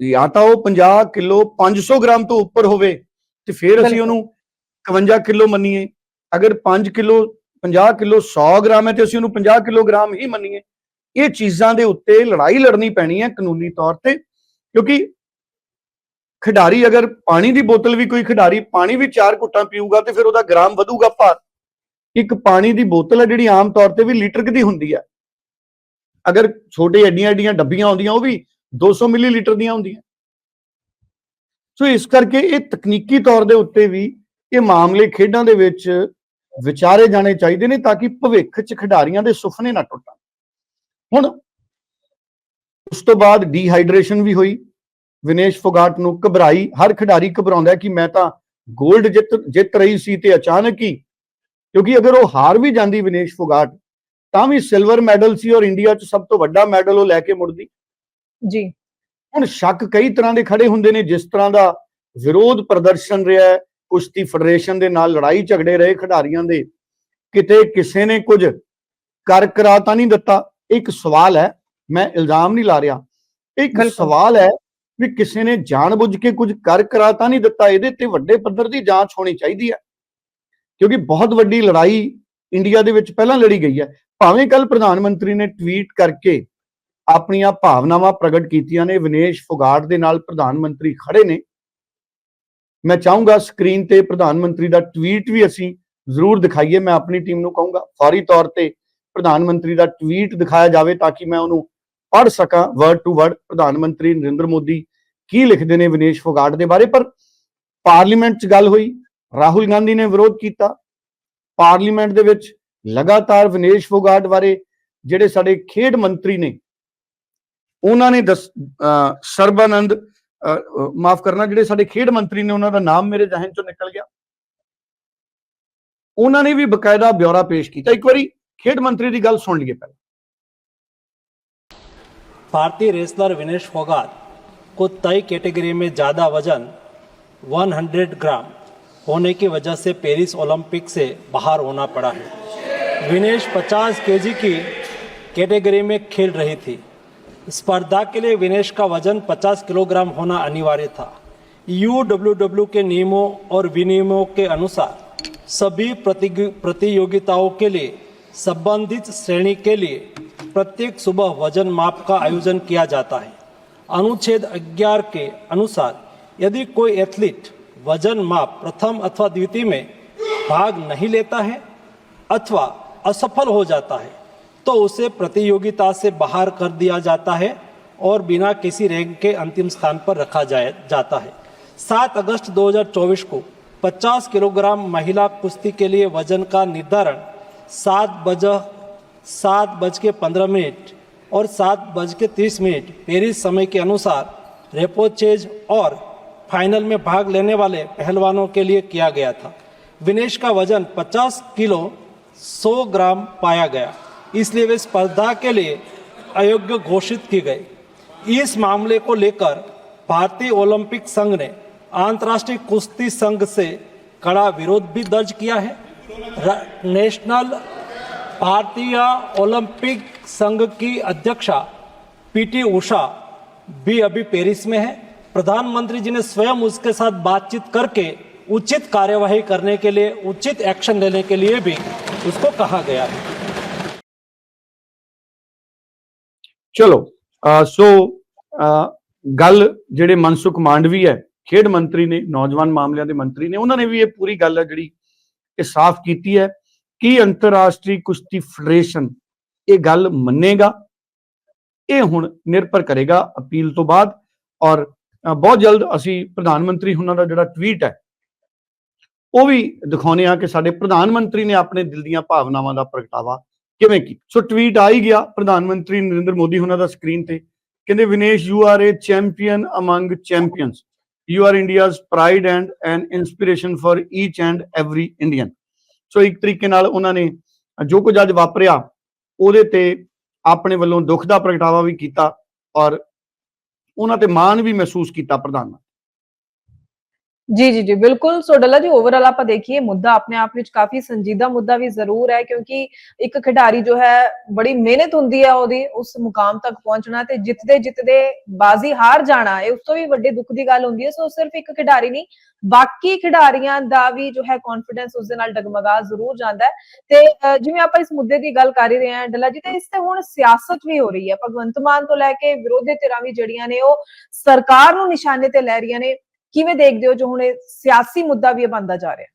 ਜਾਂ ਤਾਂ ਉਹ 50 ਕਿਲੋ 500 ਗ੍ਰਾਮ ਤੋਂ ਉੱਪਰ ਹੋਵੇ ਤੇ ਫਿਰ ਅਸੀਂ। ਉਹਨੂੰ 51 ਕਿਲੋ ਮੰਨੀਏ, ਅਗਰ 5 ਕਿਲੋ 50 ਕਿਲੋ 100 ਗ੍ਰਾਮ ਹੈ ਤੇ ਅਸੀਂ ਉਹਨੂੰ 50 ਕਿਲੋਗ੍ਰਾਮ ਹੀ ਮੰਨੀਏ। ਇਹ ਚੀਜ਼ਾਂ ਦੇ ਉੱਤੇ ਲੜਾਈ ਲੜਨੀ ਪੈਣੀ ਹੈ ਕਾਨੂੰਨੀ ਤੌਰ ਤੇ, ਕਿਉਂਕਿ ਖਿਡਾਰੀ ਅਗਰ ਪਾਣੀ ਦੀ ਬੋਤਲ ਵੀ ਕੋਈ ਖਿਡਾਰੀ ਪਾਣੀ ਵੀ ਚਾਰ ਘੁੱਟਾਂ ਪੀਊਗਾ ਤੇ ਫਿਰ ਉਹਦਾ ਗ੍ਰਾਮ ਵਧੂਗਾ ਭਾਰ। ਇੱਕ ਪਾਣੀ ਦੀ ਬੋਤਲ ਹੈ ਜਿਹੜੀ ਆਮ ਤੌਰ ਤੇ ਵੀ ਲੀਟਰ ਦੀ ਹੁੰਦੀ ਹੈ। ਅਗਰ ਛੋਟੇ ਐਡੀਆਂ ਐਡੀਆਂ ਡੱਬੀਆਂ ਆਉਂਦੀਆਂ, ਉਹ ਵੀ 200 ਮਿਲੀਲੀਟਰ ਦੀਆਂ ਹੁੰਦੀਆਂ। ਸੋ ਇਸ ਕਰਕੇ ਇਹ ਤਕਨੀਕੀ ਤੌਰ ਦੇ ਉੱਤੇ ਵੀ ਇਹ ਮਾਮਲੇ ਖੇਡਾਂ ਦੇ ਵਿੱਚ ਵਿਚਾਰੇ ਜਾਣੇ ਚਾਹੀਦੇ ਨੇ ਤਾਂ ਕਿ ਭਵਿੱਖ 'ਚ ਖਿਡਾਰੀਆਂ ਦੇ ਸੁਪਨੇ ਨਾ ਟੁੱਟਣ। ਹੁਣ ਉਸ ਤੋਂ ਬਾਅਦ ਡੀਹਾਈਡਰੇਸ਼ਨ ਵੀ ਹੋਈ। ਵਿਨੇਸ਼ ਫੋਗਾਟ ਨੂੰ ਘਬਰਾਈ। ਹਰ ਖਿਡਾਰੀ ਘਬਰਾਉਂਦਾ ਕਿ ਮੈਂ ਤਾਂ 골ਡ ਜਿੱਤ ਜਿੱਤ ਰਹੀ ਸੀ ਤੇ ਅਚਾਨਕ ਹੀ ਕਿਉਂਕਿ ਅਗਰ ਉਹ ਹਾਰ ਵੀ ਜਾਂਦੀ ਵਿਨੇਸ਼ ਫੋਗਾਟ ਤਾਂ ਵੀ ਸਿਲਵਰ ਮੈਡਲ ਸੀ ਔਰ ਇੰਡੀਆ 'ਚ ਸਭ ਤੋਂ ਵੱਡਾ ਮੈਡਲ ਉਹ ਲੈ ਕੇ ਮੁੜਦੀ। ਜੀ। ਹੁਣ ਸ਼ੱਕ ਕਈ ਤਰ੍ਹਾਂ ਦੇ ਖੜੇ ਹੁੰਦੇ ਨੇ ਜਿਸ ਤਰ੍ਹਾਂ ਦਾ ਵਿਰੋਧ ਪ੍ਰਦਰਸ਼ਨ ਰਿਹਾ ਹੈ। ਕੁਸ਼ਤੀ ਫੈਡਰੇਸ਼ਨ ਦੇ ਨਾਲ ਲੜਾਈ ਝਗੜੇ ਰਹੇ ਖਿਡਾਰੀਆਂ ਦੇ। ਕਿਤੇ ਕਿਸੇ ਨੇ ਕੁਝ ਕਰ ਕਰਾ ਤਾਂ ਨਹੀਂ ਦਿੱਤਾ। ਇੱਕ ਸਵਾਲ ਹੈ ਮੈਂ ਇਲਜ਼ਾਮ ਨਹੀਂ ਲਾ ਰਿਹਾ। ਇੱਕ। ਸਵਾਲ ਹੈ ਵੀ ਕਿਸੇ ਨੇ ਜਾਣਬੁੱਝ ਕੇ ਕੁਝ ਕਰ ਕਰਾ ਤਾਂ ਨਹੀਂ ਦਿੱਤਾ। ਇਹਦੇ ਤੇ ਵੱਡੇ ਪੱਧਰ ਦੀ ਜਾਂਚ ਹੋਣੀ ਚਾਹੀਦੀ ਹੈ। ਕਿਉਂਕਿ ਬਹੁਤ ਵੱਡੀ ਲੜਾਈ ਇੰਡੀਆ ਦੇ ਵਿੱਚ ਪਹਿਲਾਂ ਲੜੀ ਗਈ ਹੈ। ਭਾਵੇਂ ਕੱਲ ਪ੍ਰਧਾਨ ਮੰਤਰੀ ਨੇ ਟਵੀਟ ਕਰਕੇ ਆਪਣੀਆਂ ਭਾਵਨਾਵਾਂ ਪ੍ਰਗਟ ਕੀਤੀਆਂ ਨੇ। ਵਿਨੇਸ਼ ਫੋਗਾਟ ਦੇ ਨਾਲ ਪ੍ਰਧਾਨ ਮੰਤਰੀ ਖੜੇ ਨੇ। ਮੈਂ ਚਾਹੂੰਗਾ ਸਕਰੀਨ ਤੇ ਪ੍ਰਧਾਨ ਮੰਤਰੀ ਦਾ ਟਵੀਟ ਵੀ ਅਸੀਂ ਜ਼ਰੂਰ ਦਿਖਾਈਏ, ਮੈਂ ਆਪਣੀ ਟੀਮ ਨੂੰ ਕਹੂੰਗਾ, ਫੌਰੀ ਤੌਰ ਤੇ ਪ੍ਰਧਾਨ ਮੰਤਰੀ ਦਾ ਟਵੀਟ ਦਿਖਾਇਆ ਜਾਵੇ ਤਾਂ ਕਿ ਮੈਂ ਉਹਨੂੰ ਪੜ੍ਹ ਸਕਾਂ ਵਰਡ ਟੂ ਵਰਡ ਪ੍ਰਧਾਨ ਮੰਤਰੀ ਨਰਿੰਦਰ ਮੋਦੀ ਕੀ ਲਿਖਦੇ ਨੇ ਵਿਨੇਸ਼ ਫੋਗਾਟ ਦੇ ਬਾਰੇ, ਪਰ ਪਾਰਲੀਮੈਂਟ 'ਚ ਗੱਲ ਹੋਈ, ਰਾਹੁਲ ਗਾਂਧੀ ਨੇ ਵਿਰੋਧ ਕੀਤਾ, ਪਾਰਲੀਮੈਂਟ ਦੇ ਵਿੱਚ ਲਗਾਤਾਰ ਵਿਨੇਸ਼ ਫੋਗਾਟ ਬਾਰੇ ਜਿਹੜੇ ਸਾਡੇ ਖੇਡ ਮੰਤਰੀ ਨੇ, ਉਹਨਾਂ ਨੇ ਦਸ, ਅਹ ਸਰਬਾਨੰਦ ਮਾਫ ਕਰਨਾ ਜਿਹੜੇ ਸਾਡੇ ਖੇਡ ਮੰਤਰੀ ਨੇ ਉਹਨਾਂ ਦਾ ਨਾਮ ਮੇਰੇ ਜ਼ਿਹਨ ਚੋਂ ਨਿਕਲ ਗਿਆ ਉਹਨਾਂ ਨੇ ਵੀ ਬਕਾਇਦਾ ਬਿਊਰਾ ਪੇਸ਼ ਕੀਤਾ ਇੱਕ ਵਾਰੀ ਖੇਡ ਮੰਤਰੀ ਦੀ ਗੱਲ ਸੁਣ ਲਈਏ ਪਹਿਲਾਂ भारतीय रेसलर विनेश फोगाट को तय कैटेगरी में ज़्यादा वजन 100 ग्राम होने की वजह से पेरिस ओलंपिक से बाहर होना पड़ा है विनेश 50 केजी की कैटेगरी में खेल रही थी स्पर्धा के लिए विनेश का वज़न 50 किलोग्राम होना अनिवार्य था। यूडब्ल्यूडब्ल्यू के नियमों और विनियमों के अनुसार सभी प्रतियोगिताओं के लिए, संबंधित श्रेणी के लिए प्रत्येक सुबह वज़न माप का आयोजन किया जाता है। अनुच्छेद 11 के अनुसार यदि कोई एथलीट वज़न माप प्रथम अथवा द्वितीय में भाग नहीं लेता है अथवा असफल हो जाता है तो उसे प्रतियोगिता से बाहर कर दिया जाता है और बिना किसी रैंक के अंतिम स्थान पर रखा जाए, जाता है। 7 अगस्त 2024 को 50 किलोग्राम महिला कुश्ती के लिए वज़न का निर्धारण सात बज सात बज के पंद्रह मिनट और सात बज के तीस मिनट पेरिस समय के अनुसार रेपोचेज और फाइनल में भाग लेने वाले पहलवानों के लिए किया गया था। विनेश का वज़न 50 किलो 100 ग्राम पाया गया। इसलिए वे स्पर्धा के लिए अयोग्य घोषित की गई। इस मामले को लेकर भारतीय ओलंपिक संघ ने अंतर्राष्ट्रीय कुश्ती संघ से कड़ा विरोध भी दर्ज किया है। नेशनल भारतीय ओलंपिक संघ की अध्यक्षा पीटी उषा भी अभी पेरिस में है। प्रधानमंत्री जी ने स्वयं उसके साथ बातचीत करके उचित कार्यवाही करने के लिए, उचित एक्शन लेने के लिए भी उसको कहा गया है। ਚਲੋ ਸੋ ਗੱਲ ਜਿਹੜੇ ਮਨਸੁਖ ਮਾਂਡਵੀ ਹੈ, ਖੇਡ ਮੰਤਰੀ ਨੇ, ਨੌਜਵਾਨ ਮਾਮਲਿਆਂ ਦੇ ਮੰਤਰੀ ਨੇ, ਉਹਨਾਂ ਨੇ ਵੀ ਇਹ ਪੂਰੀ ਗੱਲ ਹੈ ਜਿਹੜੀ ਇਹ ਸਾਫ਼ ਕੀਤੀ ਹੈ ਕਿ ਅੰਤਰਰਾਸ਼ਟਰੀ ਕੁਸ਼ਤੀ ਫੈਡਰੇਸ਼ਨ ਇਹ ਗੱਲ ਮੰਨੇਗਾ, ਇਹ ਹੁਣ ਨਿਰਭਰ ਕਰੇਗਾ ਅਪੀਲ ਤੋਂ ਬਾਅਦ ਔਰ ਬਹੁਤ ਜਲਦ ਅਸੀਂ ਪ੍ਰਧਾਨ ਮੰਤਰੀ ਉਹਨਾਂ ਦਾ ਜਿਹੜਾ ਟਵੀਟ ਹੈ, ਉਹ ਵੀ ਦਿਖਾਉਨੇ ਆ ਕਿ ਸਾਡੇ ਪ੍ਰਧਾਨ ਮੰਤਰੀ ਨੇ ਆਪਣੇ ਦਿਲ ਦੀਆਂ ਭਾਵਨਾਵਾਂ ਦਾ ਪ੍ਰਗਟਾਵਾ ਕਿਵੇਂ ਕੀਤਾ ਸੋ ਟਵੀਟ ਆ ਹੀ ਗਿਆ ਪ੍ਰਧਾਨ ਮੰਤਰੀ ਨਰਿੰਦਰ ਮੋਦੀ ਉਹਨਾਂ ਦਾ ਸਕਰੀਨ ਤੇ। ਕਹਿੰਦੇ, Vinesh you are a champion among champions you are India's pride and an inspiration for each and every Indian so ਇੱਕ ਤਰੀਕੇ ਨਾਲ ਉਹਨਾਂ ਨੇ ਜੋ ਕੁਝ ਅੱਜ ਵਾਪਰਿਆ, ਉਹਦੇ ਤੇ ਆਪਣੇ ਵੱਲੋਂ ਦੁੱਖ ਦਾ ਪ੍ਰਗਟਾਵਾ ਵੀ ਕੀਤਾ ਔਰ ਉਹਨਾਂ ਤੇ ਮਾਣ ਵੀ ਮਹਿਸੂਸ ਕੀਤਾ ਪ੍ਰਧਾਨ ਮੰਤਰੀ ਜੀ ਜੀ ਜੀ, ਬਿਲਕੁਲ। ਸੋ ਡੱਲਾ ਜੀ ਓਵਰਆਲ ਆਪਾਂ ਦੇਖੀਏ, ਮੁੱਦਾ ਆਪਣੇ ਆਪ ਵਿੱਚ ਕਾਫੀ ਸੰਜੀਦਾ ਮੁੱਦਾ ਵੀ ਜ਼ਰੂਰ ਹੈ, ਕਿਉਂਕਿ ਇੱਕ ਖਿਡਾਰੀ ਜੋ ਹੈ, ਬੜੀ ਮਿਹਨਤ ਹੁੰਦੀ ਹੈ ਉਹਦੀ, ਉਸ ਮੁਕਾਮ ਤੱਕ ਪਹੁੰਚਣਾ ਤੇ ਜਿੱਤਦੇ ਜਿੱਤਦੇ ਬਾਜ਼ੀ ਹਾਰ ਜਾਣਾ, ਇਹ ਉਸ ਤੋਂ ਵੀ ਵੱਡੇ ਦੁੱਖ ਦੀ ਗੱਲ ਹੁੰਦੀ ਹੈ। ਸੋ ਸਿਰਫ ਇੱਕ ਖਿਡਾਰੀ ਨਹੀਂ, ਬਾਕੀ ਖਿਡਾਰੀਆਂ ਦਾ ਵੀ ਜੋ ਹੈ ਕੌਨਫੀਡੈਂਸ ਉਸ ਦੇ ਨਾਲ ਡਗਮਗਾ ਜ਼ਰੂਰ ਜਾਂਦਾ ਹੈ। ਤੇ ਜਿਵੇਂ ਆਪਾਂ ਇਸ ਮੁੱਦੇ ਦੀ ਗੱਲ ਕਰ ਰਹੇ ਹਾਂ, ਡੱਲਾ ਜੀ, ਤੇ ਇਸ ਤੇ ਹੁਣ ਸਿਆਸਤ ਵੀ ਹੋ ਰਹੀ ਹੈ। ਭਗਵੰਤ ਮਾਨ ਤੋਂ ਲੈ ਕੇ ਵਿਰੋਧੀ ਧਿਰਾਂ ਵੀ ਜਿਹੜੀਆਂ ਨੇ, ਉਹ ਸਰਕਾਰ ਨੂੰ ਨਿਸ਼ਾਨੇ ਤੇ ਲੈ ਰਹੀਆਂ ਨੇ। ਕਿਵੇਂ ਦੇਖਦੇ ਹੋ ਜੋ ਹੁਣ ਇਹ ਸਿਆਸੀ ਮੁੱਦਾ ਵੀ ਇਹ ਬਣਦਾ ਜਾ ਰਿਹਾ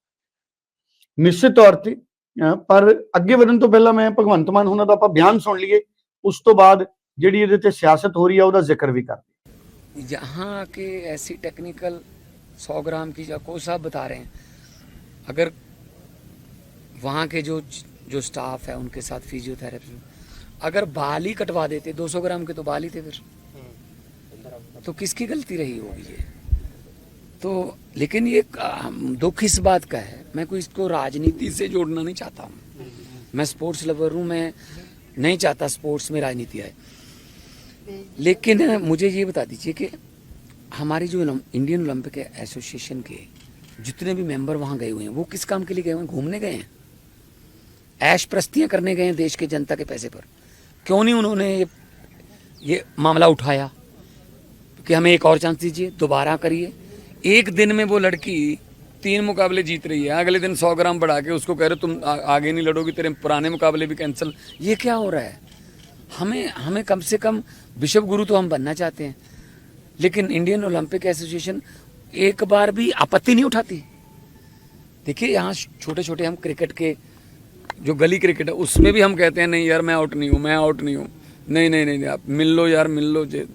ਨਿਸ਼ਚਿਤ ਤੌਰ ਤੇ ਅਹ ਪਰ ਅੱਗੇ ਵਧਣ ਤੋਂ ਪਹਿਲਾਂ ਮੈਂ ਭਗਵੰਤ ਮਾਨ ਉਹਨਾਂ ਦਾ ਆਪਾਂ ਬਿਆਨ ਸੁਣ ਲਈਏ ਉਸ ਤੋਂ ਬਾਅਦ ਜਿਹੜੀ ਇਹਦੇ ਤੇ ਸਿਆਸਤ ਹੋ ਰਹੀ ਹੈ ਉਹਦਾ ਜ਼ਿਕਰ ਵੀ ਕਰ यहाँ के ऐसी टेक्निकल सौ ग्राम की या कोच साहब बता रहे हैं अगर वहाँ के जो जो स्टाफ है उनके साथ फिजियोथेरेपी अगर बाल ही कटवा देते 200 ग्राम के तो बाल ही थे फिर तो किसकी गलती रही होगी ये तो लेकिन ये दुख इस बात का है। मैं कोई इसको राजनीति से जोड़ना नहीं चाहता हूँ। मैं स्पोर्ट्स लवर हूँ, मैं नहीं चाहता स्पोर्ट्स में राजनीति आए। लेकिन मुझे ये बता दीजिए कि हमारी जो इंडियन ओलंपिक एसोसिएशन के जितने भी मेंबर वहाँ गए हुए हैं, वो किस काम के लिए गए हुए हैं? घूमने गए हैं? ऐश प्रस्तियाँ करने गए हैं देश के जनता के पैसे पर। क्यों नहीं उन्होंने ये ये मामला उठाया? कि हमें एक और चांस दीजिए, दोबारा करिए। एक दिन में वो लड़की तीन मुकाबले जीत रही है अगले दिन सौ ग्राम बढ़ा के उसको कह रहे हो, तुम आगे नहीं लड़ोगी तेरे पुराने मुकाबले भी कैंसिल ये क्या हो रहा है? हमें हमें कम से कम विश्व गुरु तो हम बनना चाहते हैं। लेकिन इंडियन ओलंपिक एसोसिएशन एक बार भी आपत्ति नहीं उठाती। देखिए यहाँ छोटे छोटे हम क्रिकेट के जो गली क्रिकेट है उसमें भी हम कहते हैं नहीं यार मैं आउट नहीं हूँ मैं आउट नहीं हूँ। नहीं नहीं नहीं, आप मिल लो यार मिल लो जे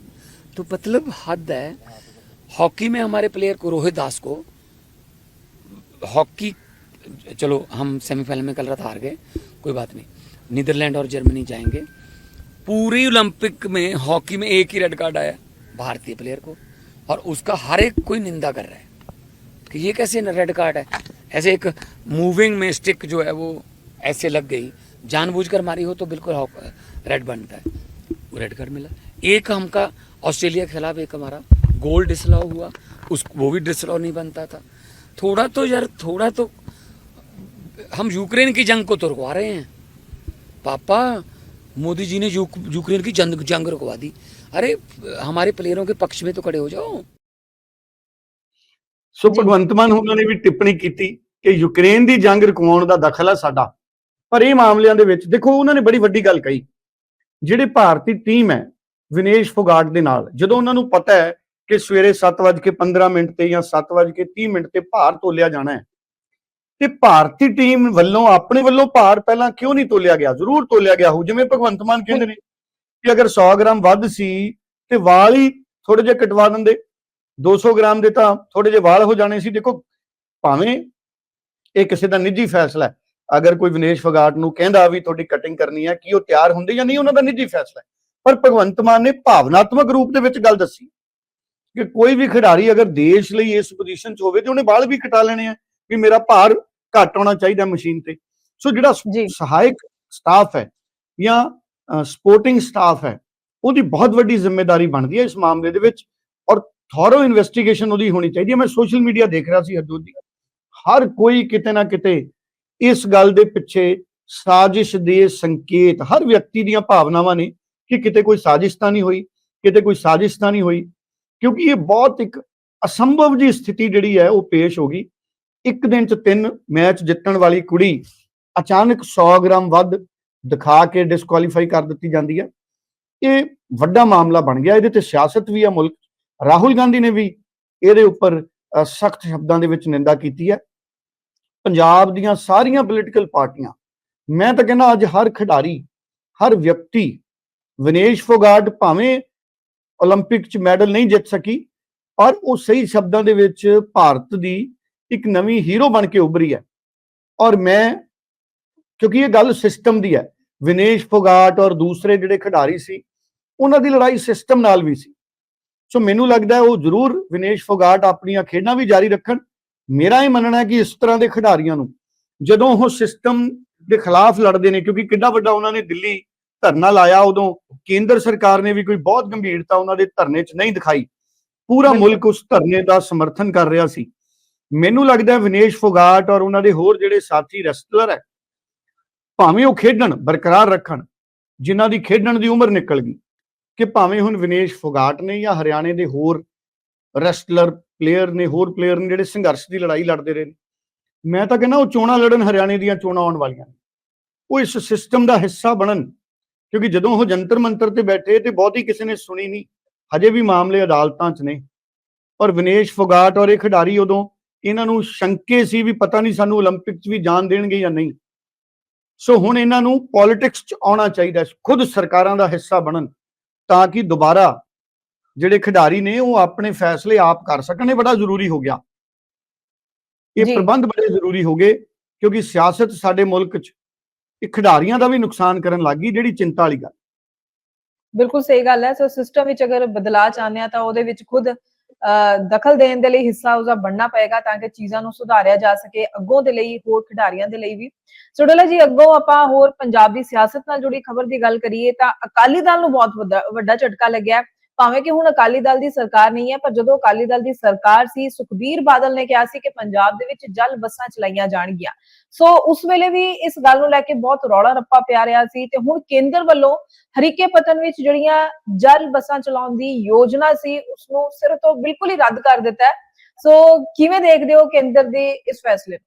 तो मतलब हद है हॉकी में हमारे प्लेयर को, रोहित दास को, हॉकी, चलो, हम सेमीफाइनल में कल रात हार गए, कोई बात नहीं। नीदरलैंड और जर्मनी जाएँगे। पूरी ओलंपिक में, हॉकी में एक ही रेड कार्ड आया, भारतीय प्लेयर को, और उसका हर एक कोई निंदा कर रहा है। कि ये कैसे रेड कार्ड है? ऐसे एक मूविंग में स्टिक जो है, वो ऐसे लग गई। जानबूझकर मारी हो तो बिल्कुल रेड बनता है। वो रेड कार्ड मिला। एक हमका ऑस्ट्रेलिया के खिलाफ एक हमारा गोल डिसलाव हुआ उस वो भी डिसलाव नहीं बनता था थोड़ा तो यार थोड़ा तो हम यूक्रेन की जंग को तो रुकवा रहे हैं पापा मोदी जी ने यूक- यूक्रेन की जंग जंग रुकवा दी अरे हमारे प्लेयरों के पक्ष में तो खड़े हो जाओ ਸੋ ਜੀ। ਭਗਵੰਤ ਮਾਨ ਉਹਨਾਂ ਨੇ ਵੀ ਟਿੱਪਣੀ ਕੀਤੀ ਕਿ ਯੂਕਰੇਨ ਦੀ ਜੰਗ ਰੁਕਵਾਉਣ ਦਾ ਦਖਲ ਹੈ ਸਾਡਾ ਪਰ ਇਹ ਮਾਮਲਿਆਂ ਦੇ ਵਿੱਚ ਦੇਖੋ ਉਹਨਾਂ ਨੇ ਬੜੀ ਵੱਡੀ ਗੱਲ ਕਹੀ ਜਿਹੜੇ ਭਾਰਤੀ ਟੀਮ ਹੈ ਵਿਨੇਸ਼ ਫੋਗਾਟ ਦੇ ਨਾਲ। ਜਦੋਂ ਉਹਨਾਂ ਨੂੰ ਪਤਾ ਹੈ ਕਿ ਸਵੇਰੇ 7:15 ਮਿੰਟ ਤੇ ਜਾਂ 7:30 ਮਿੰਟ ਤੇ ਭਾਰ ਤੋਲਿਆ ਜਾਣਾ ਹੈ, ਤੇ ਭਾਰਤੀ ਟੀਮ ਵੱਲੋਂ, ਆਪਣੇ ਵੱਲੋਂ ਭਾਰ ਪਹਿਲਾਂ ਕਿਉਂ ਨਹੀਂ ਤੋਲਿਆ ਗਿਆ? ਜ਼ਰੂਰ ਤੋਲਿਆ ਗਿਆ ਹੋ ਜਿਵੇਂ ਭਗਵੰਤ ਮਾਨ ਕਹਿੰਦੇ ਨੇ ਕਿ ਅਗਰ 100 ਗ੍ਰਾਮ ਵੱਧ ਸੀ ਤੇ ਵਾਲ ਹੀ ਥੋੜੇ ਜਿਹਾ ਕਟਵਾ ਦਿੰਦੇ। 200 ਗ੍ਰਾਮ ਦੇ ਤਾਂ ਥੋੜੇ ਜਿਹੇ ਵਾਲ ਹੋ ਜਾਣੇ ਸੀ। ਦੇਖੋ, ਭਾਵੇਂ ਇਹ ਕਿਸੇ ਦਾ ਨਿੱਜੀ ਫੈਸਲਾ ਹੈ। ਅਗਰ ਕੋਈ ਵਿਨੇਸ਼ ਫਗਾਟ ਨੂੰ ਕਹਿੰਦਾ ਵੀ ਤੁਹਾਡੀ ਕਟਿੰਗ ਕਰਨੀ ਹੈ ਕੀ ਉਹ ਤਿਆਰ ਹੁੰਦੇ ਜਾਂ ਨਹੀਂ, ਉਹਨਾਂ ਦਾ ਨਿੱਜੀ ਫੈਸਲਾ ਹੈ। ਪਰ ਭਗਵੰਤ ਮਾਨ ਨੇ ਭਾਵਨਾਤਮਕ ਰੂਪ ਦੇ ਵਿੱਚ ਗੱਲ ਦੱਸੀ ਕਿ ਕੋਈ ਵੀ ਖਿਡਾਰੀ ਅਗਰ ਦੇਸ਼ ਲਈ ਇਸ ਪੋਜੀਸ਼ਨ 'ਚ ਹੋਵੇ ਤੇ ਉਹਨੇ ਵਾਲ ਵੀ ਕਟਾ ਲੈਣੇ ਆ ਵੀ ਮੇਰਾ ਭਾਰ ਘੱਟ ਹੋਣਾ ਚਾਹੀਦਾ ਮਸ਼ੀਨ ਤੇ। ਸੋ ਜਿਹੜਾ ਜੀ। ਸਹਾਇਕ ਸਟਾਫ ਹੈ ਜਾਂ ਸਪੋਰਟਿੰਗ ਸਟਾਫ ਹੈ ਉਹਦੀ ਬਹੁਤ ਵੱਡੀ ਜ਼ਿੰਮੇਵਾਰੀ ਬਣਦੀ ਹੈ ਇਸ ਮਾਮਲੇ ਦੇ ਵਿੱਚ ਔਰ ਥੋਰੋ ਇਨਵੈਸਟੀਗੇਸ਼ਨ ਉਹਦੀ ਹੋਣੀ ਚਾਹੀਦੀ ਹੈ। ਮੈਂ ਸੋਸ਼ਲ ਮੀਡੀਆ ਦੇਖ ਰਿਹਾ ਸੀ ਹਰਜੋਤ ਦੀ ਹਰ ਕੋਈ ਕਿਤੇ ਨਾ ਕਿਤੇ ਇਸ ਗੱਲ ਦੇ ਪਿੱਛੇ ਸਾਜ਼ਿਸ਼ ਦੇ ਸੰਕੇਤ ਹਰ ਵਿਅਕਤੀ ਦੀਆਂ ਭਾਵਨਾਵਾਂ ਨੇ ਕਿ ਕਿਤੇ ਕੋਈ ਸਾਜ਼ਿਸ਼ ਤਾਂ ਨਹੀਂ ਹੋਈ, ਕਿਤੇ ਕੋਈ ਸਾਜ਼ਿਸ਼ ਤਾਂ ਨਹੀਂ ਹੋਈ, ਕਿਉਂਕਿ ਇਹ ਬਹੁਤ ਇੱਕ ਅਸੰਭਵ ਜੀ ਸਥਿਤੀ ਜਿਹੜੀ ਹੈ ਉਹ ਪੇਸ਼ ਹੋ ਗਈ। ਇੱਕ ਦਿਨ ਚ ਤਿੰਨ ਮੈਚ ਜਿੱਤਣ ਵਾਲੀ ਕੁੜੀ ਅਚਾਨਕ 100 ਗ੍ਰਾਮ ਵੱਧ ਦਿਖਾ ਕੇ ਡਿਸਕੁਆਲੀਫਾਈ ਕਰ ਦਿੱਤੀ ਜਾਂਦੀ ਹੈ। ਇਹ ਵੱਡਾ ਮਾਮਲਾ ਬਣ ਗਿਆ, ਇਹਦੇ ਤੇ ਸਿਆਸਤ ਵੀ ਆ, ਮੁਲਕ, ਰਾਹੁਲ ਗਾਂਧੀ ਨੇ ਵੀ ਇਹਦੇ ਉੱਪਰ ਸਖਤ ਸ਼ਬਦਾਂ ਦੇ ਵਿੱਚ ਨਿੰਦਾ ਕੀਤੀ ਹੈ। ਪੰਜਾਬ ਦੀਆਂ ਸਾਰੀਆਂ ਪੋਲੀਟੀਕਲ ਪਾਰਟੀਆਂ, ਮੈਂ ਤਾਂ ਕਹਿੰਦਾ ਅੱਜ ਹਰ ਖਿਡਾਰੀ, ਹਰ ਵਿਅਕਤੀ ਵਿਨੇਸ਼ ਫੋਗਾਟ ਭਾਵੇਂ 올림픽 ਚ ਮੈਡਲ ਨਹੀਂ ਜਿੱਤ ਸਕੀ ਪਰ ਉਹ ਸਹੀ ਸ਼ਬਦਾਂ ਦੇ ਵਿੱਚ ਭਾਰਤ ਦੀ ਇੱਕ ਨਵੀਂ ਹੀਰੋ ਬਣ ਕੇ ਉੱਭਰੀ ਹੈ ਔਰ ਮੈਂ ਕਿਉਂਕਿ ਇਹ ਗੱਲ ਸਿਸਟਮ ਦੀ ਹੈ ਵਿਨੇਸ਼ ਫੋਗਾਟ ਔਰ ਦੂਸਰੇ ਜਿਹੜੇ ਖਿਡਾਰੀ ਸੀ ਉਹਨਾਂ ਦੀ ਲੜਾਈ ਸਿਸਟਮ ਨਾਲ ਵੀ ਸੀ ਸੋ ਮੈਨੂੰ ਲੱਗਦਾ ਹੈ ਉਹ ਜ਼ਰੂਰ ਵਿਨੇਸ਼ ਫੋਗਾਟ ਆਪਣੀਆਂ ਖੇਡਾਂ ਵੀ ਜਾਰੀ ਰੱਖਣ ਮੇਰਾ ਇਹ ਮੰਨਣਾ ਹੈ ਕਿ ਇਸ ਤਰ੍ਹਾਂ ਦੇ ਖਿਡਾਰੀਆਂ ਨੂੰ ਜਦੋਂ ਉਹ ਸਿਸਟਮ ਦੇ ਖਿਲਾਫ ਲੜਦੇ ਨੇ ਕਿਉਂਕਿ ਕਿੰਨਾ ਵੱਡਾ ਉਹਨਾਂ ਨੇ ਦਿੱਲੀ ਧਰਨਾ ਲਾਇਆ ਉਦੋਂ ਕੇਂਦਰ ਸਰਕਾਰ ਨੇ ਵੀ ਕੋਈ ਬਹੁਤ ਗੰਭੀਰਤਾ ਉਹਨਾਂ ਦੇ ਧਰਨੇ 'ਚ ਨਹੀਂ ਦਿਖਾਈ। ਪੂਰਾ। ਮੁਲਕ ਉਸ ਧਰਨੇ ਦਾ ਸਮਰਥਨ ਕਰ ਰਿਹਾ ਸੀ। ਮੈਨੂੰ ਲੱਗਦਾ ਹੈ ਵਿਨੇਸ਼ ਫੋਗਾਟ ਔਰ ਉਹਨਾਂ ਦੇ ਹੋਰ ਜਿਹੜੇ ਸਾਥੀ ਰੈਸਲਰ ਹੈ ਭਾਵੇਂ ਉਹ ਖੇਡਣ ਬਰਕਰਾਰ ਰੱਖਣ ਜਿਨ੍ਹਾਂ ਦੀ ਖੇਡਣ ਦੀ ਉਮਰ ਨਿਕਲ ਗਈ ਕਿ ਭਾਵੇਂ ਹੁਣ ਵਿਨੇਸ਼ ਫੋਗਾਟ ਨੇ ਜਾਂ ਹਰਿਆਣੇ ਦੇ ਹੋਰ ਰੈਸਲਰ ਪਲੇਅਰ ਨੇ ਹੋਰ ਪਲੇਅਰ ਨੇ ਜਿਹੜੇ ਸੰਘਰਸ਼ ਦੀ ਲੜਾਈ ਲੜਦੇ ਰਹੇ ਨੇ ਮੈਂ ਤਾਂ ਕਹਿੰਦਾ ਉਹ ਚੋਣਾਂ ਲੜਨ ਹਰਿਆਣੇ ਦੀਆਂ ਚੋਣਾਂ ਆਉਣ ਵਾਲੀਆਂ ਉਹ ਇਸ ਸਿਸਟਮ ਦਾ ਹਿੱਸਾ ਬਣਨ ਕਿਉਂਕਿ ਜਦੋਂ ਉਹ ਜੰਤਰ ਮੰਤਰ ਤੇ ਬੈਠੇ ਤੇ ਬਹੁਤੀ ਕਿਸੇ ਨੇ ਸੁਣੀ ਨਹੀਂ ਹਜੇ ਵੀ ਮਾਮਲੇ ਅਦਾਲਤਾਂ 'ਚ ਨੇ ਔਰ ਵਿਨੇਸ਼ ਫੋਗਾਟ ਔਰ ਇਹ ਖਿਡਾਰੀ ਉਦੋਂ ਇਹਨਾਂ ਨੂੰ ਸ਼ੰਕੇ ਸੀ ਵੀ ਪਤਾ ਨਹੀਂ ਸਾਨੂੰ 올림픽 'ਚ ਵੀ ਜਾਣ ਦੇਣਗੇ ਜਾਂ ਨਹੀਂ ਸੋ ਹੁਣ ਇਹਨਾਂ ਨੂੰ ਪੋਲਿਟਿਕਸ 'ਚ ਆਉਣਾ ਚਾਹੀਦਾ ਹੈ, ਖੁਦ ਸਰਕਾਰਾਂ ਦਾ ਹਿੱਸਾ ਬਣਨ ਤਾਂ ਕਿ ਦੁਬਾਰਾ ਜਿਹੜੇ ਖਿਡਾਰੀ ਨੇ ਉਹ ਆਪਣੇ ਫੈਸਲੇ ਆਪ ਕਰ ਸਕਣ ਇਹ ਬੜਾ ਜ਼ਰੂਰੀ ਹੋ ਗਿਆ ਇਹ ਜੀ। ਪ੍ਰਬੰਧ ਬੜੇ ਜ਼ਰੂਰੀ ਹੋ ਗਏ ਕਿਉਂਕਿ ਸਿਆਸਤ ਸਾਡੇ ਮੁਲਕ 'ਚ ਇਹ ਖਿਡਾਰੀਆਂ ਦਾ ਵੀ ਨੁਕਸਾਨ ਕਰਨ ਲੱਗੀ ਜਿਹੜੀ ਚਿੰਤਾ ਵਾਲੀ ਗੱਲ। ਬਿਲਕੁਲ ਸਹੀ ਗੱਲ ਹੈ। ਸੋ ਸਿਸਟਮ ਵਿੱਚ ਅਗਰ ਬਦਲਾਅ ਚਾਹੁੰਦੇ ਆ ਤਾਂ ਉਹਦੇ ਵਿੱਚ ਖੁਦ ਅਹ, ਦਖਲ ਦੇਣ ਦੇ ਲਈ ਹਿੱਸਾ ਉਹਦਾ ਬਣਨਾ ਪਏਗਾ ਤਾਂ ਕਿ ਚੀਜ਼ਾਂ ਨੂੰ ਸੁਧਾਰਿਆ ਜਾ ਸਕੇ ਅੱਗੋਂ ਦੇ ਲਈ ਹੋਰ ਖਿਡਾਰੀਆਂ ਦੇ ਲਈ ਵੀ। ਸੋ ਜੀ ਅੱਗੋਂ ਆਪਾਂ ਹੋਰ ਪੰਜਾਬ ਦੀ ਸਿਆਸਤ ਨਾਲ ਜੁੜੀ ਖਬਰ ਦੀ ਗੱਲ ਕਰੀਏ ਤਾਂ ਅਕਾਲੀ ਦਲ ਨੂੰ ਬਹੁਤ ਵੱਡਾ- ਵੱਡਾ ਝਟਕਾ ਲੱਗਿਆ। ਭਾਵੇਂ ਕਿ ਹੁਣ ਅਕਾਲੀ ਦਲ ਦੀ ਸਰਕਾਰ ਨਹੀਂ ਹੈ, ਪਰ ਜਦੋਂ ਅਕਾਲੀ ਦਲ ਦੀ ਸਰਕਾਰ ਸੀ, ਸੁਖਬੀਰ ਬਾਦਲ ਨੇ ਕਿਹਾ ਸੀ ਕਿ ਪੰਜਾਬ ਦੇ ਵਿੱਚ ਜਲ ਬੱਸਾਂ ਚਲਾਈਆਂ ਜਾਣਗੀਆਂ ਸੋ ਉਸ ਵੇਲੇ ਵੀ ਇਸ ਗੱਲ ਨੂੰ ਲੈ ਕੇ ਬਹੁਤ ਰੌਲਾ ਰੱਪਾ ਪਿਆ ਰਿਹਾ ਸੀ ਤੇ ਹੁਣ ਕੇਂਦਰ ਵੱਲੋਂ ਹਰੀਕੇ ਪਤਨ ਵਿੱਚ ਜਿਹੜੀਆਂ ਜਲ ਬੱਸਾਂ ਚਲਾਉਣ ਦੀ ਯੋਜਨਾ ਸੀ, ਉਸ ਨੂੰ ਸਿਰ ਤੋਂ ਬਿਲਕੁਲ ਹੀ ਰੱਦ ਕਰ ਦਿੱਤਾ ਸੋ ਕਿਵੇਂ ਦੇਖਦੇ ਹੋ ਕੇਂਦਰ ਦੇ ਇਸ ਫੈਸਲੇ ਨੂੰ?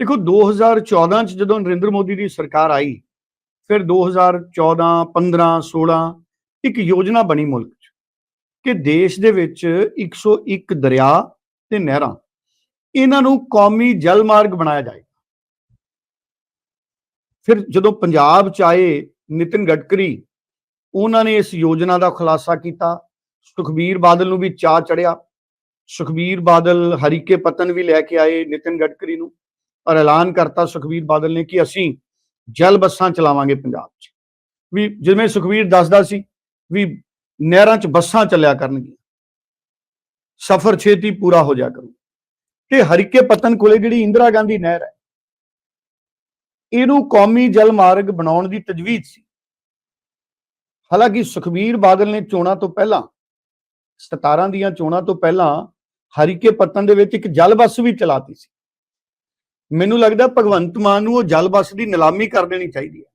ਦੇਖੋ 2014 ਚ ਜਦੋਂ ਨਰਿੰਦਰ ਮੋਦੀ ਦੀ ਸਰਕਾਰ ਆਈ, ਫਿਰ 2014 15 16 ਇੱਕ ਯੋਜਨਾ ਬਣੀ ਮੁਲਕ 'ਚ ਕਿ ਦੇਸ਼ ਦੇ ਵਿੱਚ 101 ਦਰਿਆ ਤੇ ਨਹਿਰਾਂ, ਇਹਨਾਂ ਨੂੰ ਕੌਮੀ ਜਲ ਮਾਰਗ ਬਣਾਇਆ ਜਾਏਗਾ। ਫਿਰ ਜਦੋਂ ਪੰਜਾਬ ਚ ਆਏ ਨਿਤਿਨ ਗਡਕਰੀ, ਉਹਨਾਂ ਨੇ ਇਸ ਯੋਜਨਾ ਦਾ ਖੁਲਾਸਾ ਕੀਤਾ। ਸੁਖਬੀਰ ਬਾਦਲ ਨੂੰ ਵੀ ਚਾਹ ਚੜਿਆ ਸੁਖਬੀਰ ਬਾਦਲ ਹਰੀਕੇ ਪਤਨ ਵੀ ਲੈ ਕੇ ਆਏ ਨਿਤਿਨ ਗਡਕਰੀ ਨੂੰ ਔਰ ਐਲਾਨ ਕਰਤਾ ਸੁਖਬੀਰ ਬਾਦਲ ਨੇ ਕਿ ਅਸੀਂ ਜਲ ਬੱਸਾਂ ਚਲਾਵਾਂਗੇ ਪੰਜਾਬ 'ਚ। ਵੀ ਜਿਵੇਂ ਸੁਖਬੀਰ ਦੱਸਦਾ ਸੀ ਵੀ ਨਹਿਰਾਂ 'ਚ ਬੱਸਾਂ ਚੱਲਿਆ ਕਰਨਗੀਆਂ। ਸਫ਼ਰ ਛੇਤੀ ਪੂਰਾ ਹੋ ਜਾ ਕਰੂ। ਤੇ ਹਰੀਕੇ ਪਤਨ ਕੋਲੇ ਜਿਹੜੀ ਇੰਦਰਾ ਗਾਂਧੀ ਨਹਿਰ ਹੈ, ਇਹਨੂੰ ਕੌਮੀ ਜਲ ਮਾਰਗ ਬਣਾਉਣ ਦੀ ਤਜਵੀਜ਼ ਸੀ। ਹਾਲਾਂਕਿ ਸੁਖਬੀਰ ਬਾਦਲ ਨੇ ਚੋਣਾਂ ਤੋਂ ਪਹਿਲਾਂ 17 ਦੀਆਂ ਚੋਣਾਂ ਤੋਂ ਪਹਿਲਾਂ ਹਰੀਕੇ ਪਤਨ ਦੇ ਵਿੱਚ ਇੱਕ ਜਲ ਬੱਸ ਵੀ ਚਲਾਤੀ ਸੀ। ਮੈਨੂੰ ਲੱਗਦਾ ਭਗਵੰਤ ਮਾਨ ਨੂੰ ਉਹ ਜਲ ਬੱਸ ਦੀ ਨਿਲਾਮੀ ਕਰ ਦੇਣੀ ਚਾਹੀਦੀ ਹੈ,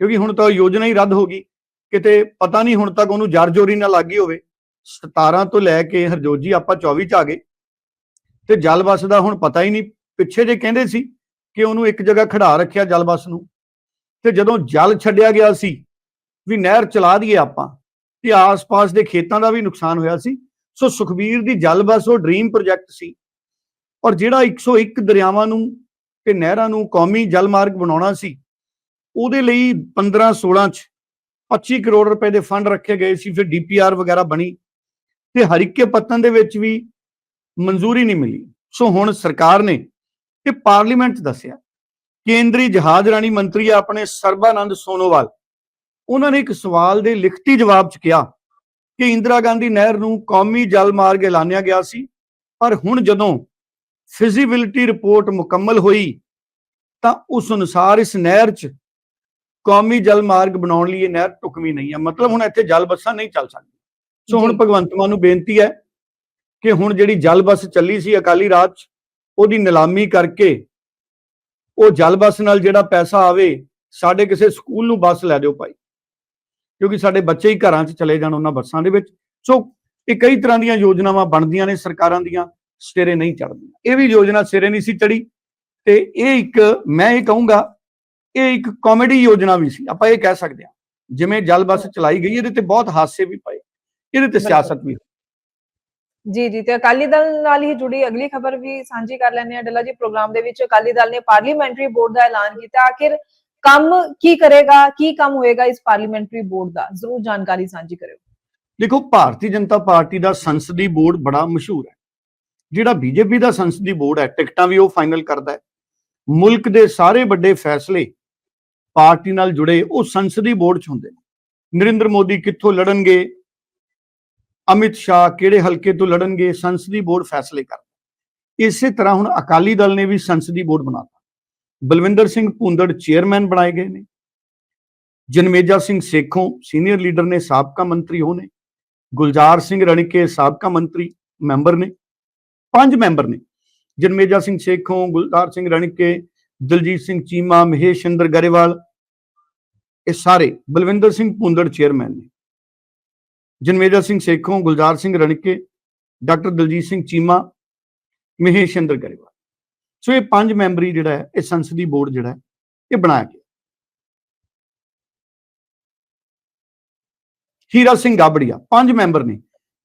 ਕਿਉਂਕਿ ਹੁਣ ਤਾਂ ਉਹ ਯੋਜਨਾ ਹੀ ਰੱਦ ਹੋ ਗਈ। ਕਿਤੇ ਪਤਾ ਨਹੀਂ ਹੁਣ ਤੱਕ ਉਹਨੂੰ ਜਰ ਜੋਰੀ ਨਾ ਲੱਗੀ ਹੋਵੇ। 17 ਤੋਂ ਲੈ ਕੇ ਹਰਜੋਤ ਜੀ, ਆਪਾਂ 24 ਚ ਆ ਗਏ। ਤੇ ਜਲ ਬੱਸ ਦਾ ਹੁਣ ਪਤਾ ਹੀ ਨਹੀਂ, ਪਿੱਛੇ ਜੇ ਕਹਿੰਦੇ ਸੀ ਕਿ ਉਹਨੂੰ ਇੱਕ ਜਗ੍ਹਾ ਖੜਾ ਰੱਖਿਆ ਜਲ ਬੱਸ ਨੂੰ। ਤੇ ਜਦੋਂ ਜਲ ਛੱਡਿਆ ਗਿਆ ਸੀ, ਵੀ ਨਹਿਰ ਚਲਾ ਦਈਏ ਆਪਾਂ, ਤੇ ਆਸ-ਪਾਸ ਦੇ ਖੇਤਾਂ ਦਾ ਵੀ ਨੁਕਸਾਨ ਹੋਇਆ ਸੀ। ਸੋ ਸੁਖਬੀਰ ਦੀ ਜਲ ਬੱਸ ਉਹ ਡ੍ਰੀਮ ਪ੍ਰੋਜੈਕਟ ਸੀ। ਔਰ ਜਿਹੜਾ 101 ਦਰਿਆਵਾਂ ਨੂੰ ਤੇ ਨਹਿਰਾਂ ਨੂੰ ਕੌਮੀ ਜਲ ਮਾਰਗ ਬਣਾਉਣਾ ਸੀ, ਉਹਦੇ ਲਈ 15 16 ਚ 25 ਕਰੋੜ ਰੁਪਏ ਦੇ ਫੰਡ ਰੱਖੇ ਗਏ ਸੀ, ਫਿਰ ਡੀਪੀਆਰ ਵਗੈਰਾ ਬਣੀ। ਤੇ ਹਰੀਕੇ ਪੱਤਨ ਦੇ ਵਿੱਚ ਵੀ ਮਨਜ਼ੂਰੀ ਨਹੀਂ ਮਿਲੀ। ਸੋ ਹੁਣ ਸਰਕਾਰ ਨੇ ਤੇ ਪਾਰਲੀਮੈਂਟ 'ਚ ਦੱਸਿਆ, ਕੇਂਦਰੀ ਜਹਾਜ਼ ਰਾਣੀ ਮੰਤਰੀ ਆਪਣੇ ਸਰਬਾਨੰਦ ਸੋਨੋਵਾਲ, ਉਹਨਾਂ ਨੇ ਇੱਕ ਸਵਾਲ ਦੇ ਲਿਖਤੀ ਜਵਾਬ 'ਚ ਕਿਹਾ ਕਿ ਇੰਦਰਾ ਗਾਂਧੀ ਨਹਿਰ ਨੂੰ ਕੌਮੀ ਜਲ ਮਾਰਗ ਐਲਾਨਿਆ ਗਿਆ ਸੀ, ਪਰ ਹੁਣ ਜਦੋਂ ਫਿਜ਼ੀਬਿਲਿਟੀ ਰਿਪੋਰਟ ਮੁਕੰਮਲ ਹੋਈ, ਤਾਂ ਉਸ ਅਨੁਸਾਰ ਇਸ ਨਹਿਰ 'ਚ ਕੌਮੀ ਜਲ ਮਾਰਗ ਬਣਾਉਣ ਲਈ ਇਹ ਨਹਿਰ ਟੁਕਵੀਂ ਨਹੀਂ ਹੈ ਮਤਲਬ ਹੁਣ ਇੱਥੇ ਜਲ ਬੱਸਾਂ ਨਹੀਂ ਚੱਲ ਸਕਦੀਆਂ। ਸੋ ਹੁਣ। ਭਗਵੰਤ ਮਾਨ ਨੂੰ ਬੇਨਤੀ ਹੈ ਕਿ ਹੁਣ ਜਿਹੜੀ ਜਲ ਬੱਸ ਚੱਲੀ ਸੀ ਅਕਾਲੀ ਰਾਜ 'ਚ ਉਹਦੀ ਨਿਲਾਮੀ ਕਰਕੇ ਉਹ ਜਲ ਬੱਸ ਨਾਲ ਜਿਹੜਾ ਪੈਸਾ ਆਵੇ ਸਾਡੇ ਕਿਸੇ ਸਕੂਲ ਨੂੰ ਬੱਸ ਲੈ ਦਿਓ ਭਾਈ। ਕਿਉਂਕਿ ਸਾਡੇ ਬੱਚੇ ਹੀ ਘਰਾਂ 'ਚ ਚਲੇ ਜਾਣ ਉਹਨਾਂ ਬੱਸਾਂ ਦੇ ਵਿੱਚ। ਸੋ ਇਹ ਕਈ ਤਰ੍ਹਾਂ ਦੀਆਂ ਯੋਜਨਾਵਾਂ ਬਣਦੀਆਂ ਨੇ ਸਰਕਾਰਾਂ ਦੀਆਂ ਸਿਰੇ ਨਹੀਂ ਚੜਦੀਆਂ ਇਹ ਵੀ ਯੋਜਨਾ ਸਿਰੇ ਨਹੀਂ ਸੀ ਚੜੀ ਤੇ ਇਹ ਇੱਕ ਮੈਂ ਇਹ ਕਹੂੰਗਾ ਇਹ ਇੱਕ ਕਾਮੇਡੀ ਯੋਜਨਾ ਵੀ ਸੀ ਆਪਾਂ ਇਹ ਕਹਿ ਸਕਦੇ ਹਾਂ। ਜਿਵੇਂ ਜਲ ਬੱਸ ਚਲਾਈ ਗਈ ਇਹਦੇ ਤੇ ਬਹੁਤ ਹਾਸੇ ਵੀ ਪਏ ਇਹਦੇ ਤੇ ਸਿਆਸਤ ਵੀ। ਜੀ ਜੀ ਤੇ ਅਕਾਲੀ ਦਲ ਨਾਲ ਹੀ ਜੁੜੀ ਅਗਲੀ ਖਬਰ ਵੀ ਸਾਂਝੀ ਕਰ ਲੈਂਦੇ ਆ ਡੱਲਾ ਜੀ ਪ੍ਰੋਗਰਾਮ ਦੇ ਵਿੱਚ। ਅਕਾਲੀ ਦਲ ਨੇ ਪਾਰਲੀਮੈਂਟਰੀ ਬੋਰਡ ਦਾ ਐਲਾਨ ਕੀਤਾ। ਆਖਿਰ ਕੰਮ ਕੀ ਕਰੇਗਾ ਕੀ ਕੰਮ ਹੋਏਗਾ ਇਸ ਪਾਰਲੀਮੈਂਟਰੀ ਬੋਰਡ ਦਾ? ਜ਼ਰੂਰ ਜਾਣਕਾਰੀ ਸਾਂਝੀ ਕਰਿਓ। ਦੇਖੋ ਭਾਰਤੀ ਜਨਤਾ ਪਾਰਟੀ ਦਾ ਸੰਸਦੀ ਬੋਰਡ ਬੜਾ ਮਸ਼ਹੂਰ ਹੈ। ਜਿਹੜਾ ਬੀਜੇਪੀ ਦਾ ਸੰਸਦੀ ਬੋਰਡ ਹੈ ਟਿਕਟਾਂ ਵੀ ਉਹ ਫਾਈਨਲ ਕਰਦਾ ਹੈ। ਮੁਲਕ ਦੇ ਸਾਰੇ ਵੱਡੇ ਫੈਸਲੇ ਪਾਰਟੀ ਨਾਲ ਜੁੜੇ, ਉਹ ਸੰਸਦੀ ਬੋਰਡ 'ਚ ਹੁੰਦੇ ਨੇ। ਨਰਿੰਦਰ ਮੋਦੀ ਕਿੱਥੋਂ ਲੜਨਗੇ? ਅਮਿਤ ਸ਼ਾਹ ਕਿਹੜੇ ਹਲਕੇ ਤੋਂ ਲੜਨਗੇ? ਸੰਸਦੀ ਬੋਰਡ ਫੈਸਲੇ ਕਰਦਾ ਇਸੇ ਤਰ੍ਹਾਂ ਹੁਣ ਅਕਾਲੀ ਦਲ ਨੇ ਵੀ ਸੰਸਦੀ ਬੋਰਡ ਬਣਾਤਾ ਬਲਵਿੰਦਰ ਸਿੰਘ ਭੁੰਦੜ ਚੇਅਰਮੈਨ ਬਣਾਏ ਗਏ ਨੇ। ਜਨਮੇਜਾ ਸਿੰਘ ਸੇਖੋਂ ਸੀਨੀਅਰ ਲੀਡਰ ਨੇ ਸਾਬਕਾ ਮੰਤਰੀ ਹੋ ਨੇ। ਗੁਲਜ਼ਾਰ ਸਿੰਘ ਰਣੀਕੇ ਸਾਬਕਾ ਮੰਤਰੀ ਮੈਂਬਰ ਨੇ। ਪੰਜ ਮੈਂਬਰ ਨੇ। ਜਨਮੇਜਾ ਸਿੰਘ ਸੇਖੋਂ, ਗੁਲਜ਼ਾਰ ਸਿੰਘ ਰਣੀਕੇ ਦਲਜੀਤ ਸਿੰਘ ਚੀਮਾ, ਮਹੇਸ਼ ਮਹੇਸ਼ਿੰਦਰ ਗਰੇਵਾਲ, ਇਹ ਸਾਰੇ ਬਲਵਿੰਦਰ ਸਿੰਘ ਭੁੰਦੜ ਚੇਅਰਮੈਨ ਨੇ। ਜਨਮੇਜਾ ਸਿੰਘ ਸੇਖੋਂ, ਗੁਲਜ਼ਾਰ ਸਿੰਘ ਰਣਕੇ, ਡਾਕਟਰ ਦਲਜੀਤ ਸਿੰਘ ਚੀਮਾ, ਮਹੇਸ਼ ਮਹੇਸ਼ਿੰਦਰ ਗਰੇਵਾਲ। ਸੋ ਇਹ ਪੰਜ ਮੈਂਬਰੀ ਜਿਹੜਾ ਹੈ, ਇਹ ਸੰਸਦੀ ਬੋਰਡ ਜਿਹੜਾ ਹੈ, ਇਹ ਬਣਾਇਆ ਗਿਆ। ਹੀਰਾ ਸਿੰਘ ਗਾਬੜੀਆ, ਪੰਜ ਮੈਂਬਰ ਨੇ।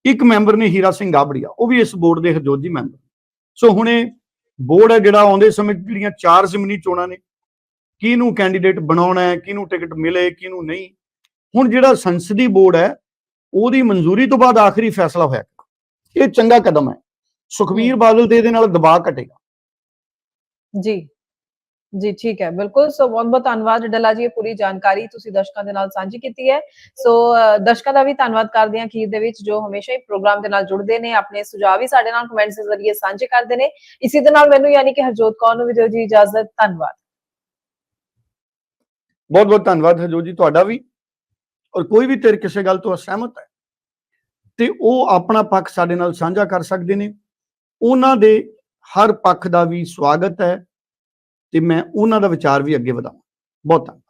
ਇੱਕ ਮੈਂਬਰ ਨੇ ਹੀਰਾ ਸਿੰਘ ਗਾਬੜੀਆ, ਉਹ ਵੀ ਇਸ ਬੋਰਡ ਦੇ ਹਰਜੋਜੀ ਮੈਂਬਰ ਸੋ ਹੁਣੇ ਬੋਰਡ ਹੈ ਜਿਹੜਾ ਆਉਂਦੇ ਸਮੇਂ ਜਿਹੜੀਆਂ ਚਾਰ ਜ਼ਮੀਨੀ ਚੋਣਾਂ ਨੇ ਕਿਹਨੂੰ ਕੈਂਡੀਡੇਟ ਬਣਾਉਣਾ ਹੈ ਕਿਹਨੂੰ ਟਿਕਟ ਮਿਲੇ ਕਿਹਨੂੰ ਨਹੀਂ। ਹੁਣ ਜਿਹੜਾ ਸੰਸਦੀ ਬੋਰਡ ਹੈ ਉਹਦੀ ਮਨਜ਼ੂਰੀ ਤੋਂ ਬਾਅਦ ਆਖਰੀ ਫੈਸਲਾ ਹੋਇਆ। ਇਹ ਚੰਗਾ ਕਦਮ ਹੈ। ਸੁਖਬੀਰ ਬਾਦਲ ਤੇ ਇਹਦੇ ਨਾਲ ਦਬਾਅ ਘਟੇਗਾ। ਜੀ। ਜੀ, ਠੀਕ ਹੈ, ਬਿਲਕੁਲ। ਸੋ ਬਹੁਤ ਬਹੁਤ ਧੰਨਵਾਦ ਡੱਲਾ ਜੀ, ਇਹ ਪੂਰੀ ਜਾਣਕਾਰੀ ਤੁਸੀਂ ਦਰਸ਼ਕਾਂ ਦੇ ਨਾਲ ਸਾਂਝੀ ਕੀਤੀ ਹੈ। ਸੋ ਦਰਸ਼ਕਾਂ ਦਾ ਵੀ ਧੰਨਵਾਦ ਕਰਦੇ ਹਾਂ ਅਖੀਰ ਦੇ ਵਿੱਚ, ਜੋ ਹਮੇਸ਼ਾ ਹੀ ਪ੍ਰੋਗਰਾਮ ਦੇ ਨਾਲ ਜੁੜਦੇ ਨੇ, ਆਪਣੇ ਸੁਝਾਅ ਵੀ ਸਾਡੇ ਨਾਲ ਕਮੈਂਟਸ ਦੇ ਜ਼ਰੀਏ ਸਾਂਝੇ ਕਰਦੇ ਨੇ। ਇਸੇ ਦੇ ਨਾਲ ਮੈਨੂੰ ਯਾਨੀ ਕਿ ਹਰਜੋਤ ਕੌਰ ਨੂੰ ਵੀ ਦਿਓ ਜੀ ਇਜਾਜ਼ਤ, ਧੰਨਵਾਦ। ਬਹੁਤ ਬਹੁਤ ਧੰਨਵਾਦ ਹਰਜੋਤ ਜੀ, ਤੁਹਾਡਾ ਵੀ। ਔਰ ਕੋਈ ਵੀ ਤੇਰੇ ਕਿਸੇ ਗੱਲ ਤੋਂ ਅਸਹਿਮਤ ਹੈ, ਤੇ ਉਹ ਆਪਣਾ ਪੱਖ ਸਾਡੇ ਨਾਲ ਸਾਂਝਾ ਕਰ ਸਕਦੇ ਨੇ। ਉਹਨਾਂ ਦੇ ਹਰ ਪੱਖ ਦਾ ਵੀ ਸਵਾਗਤ ਹੈ। ਤੇ ਮੈਂ ਉਹਨਾਂ ਦਾ ਵਿਚਾਰ ਵੀ ਅੱਗੇ ਵਧਾਵਾਂ। ਬਹੁਤ। ਧੰਨਵਾਦ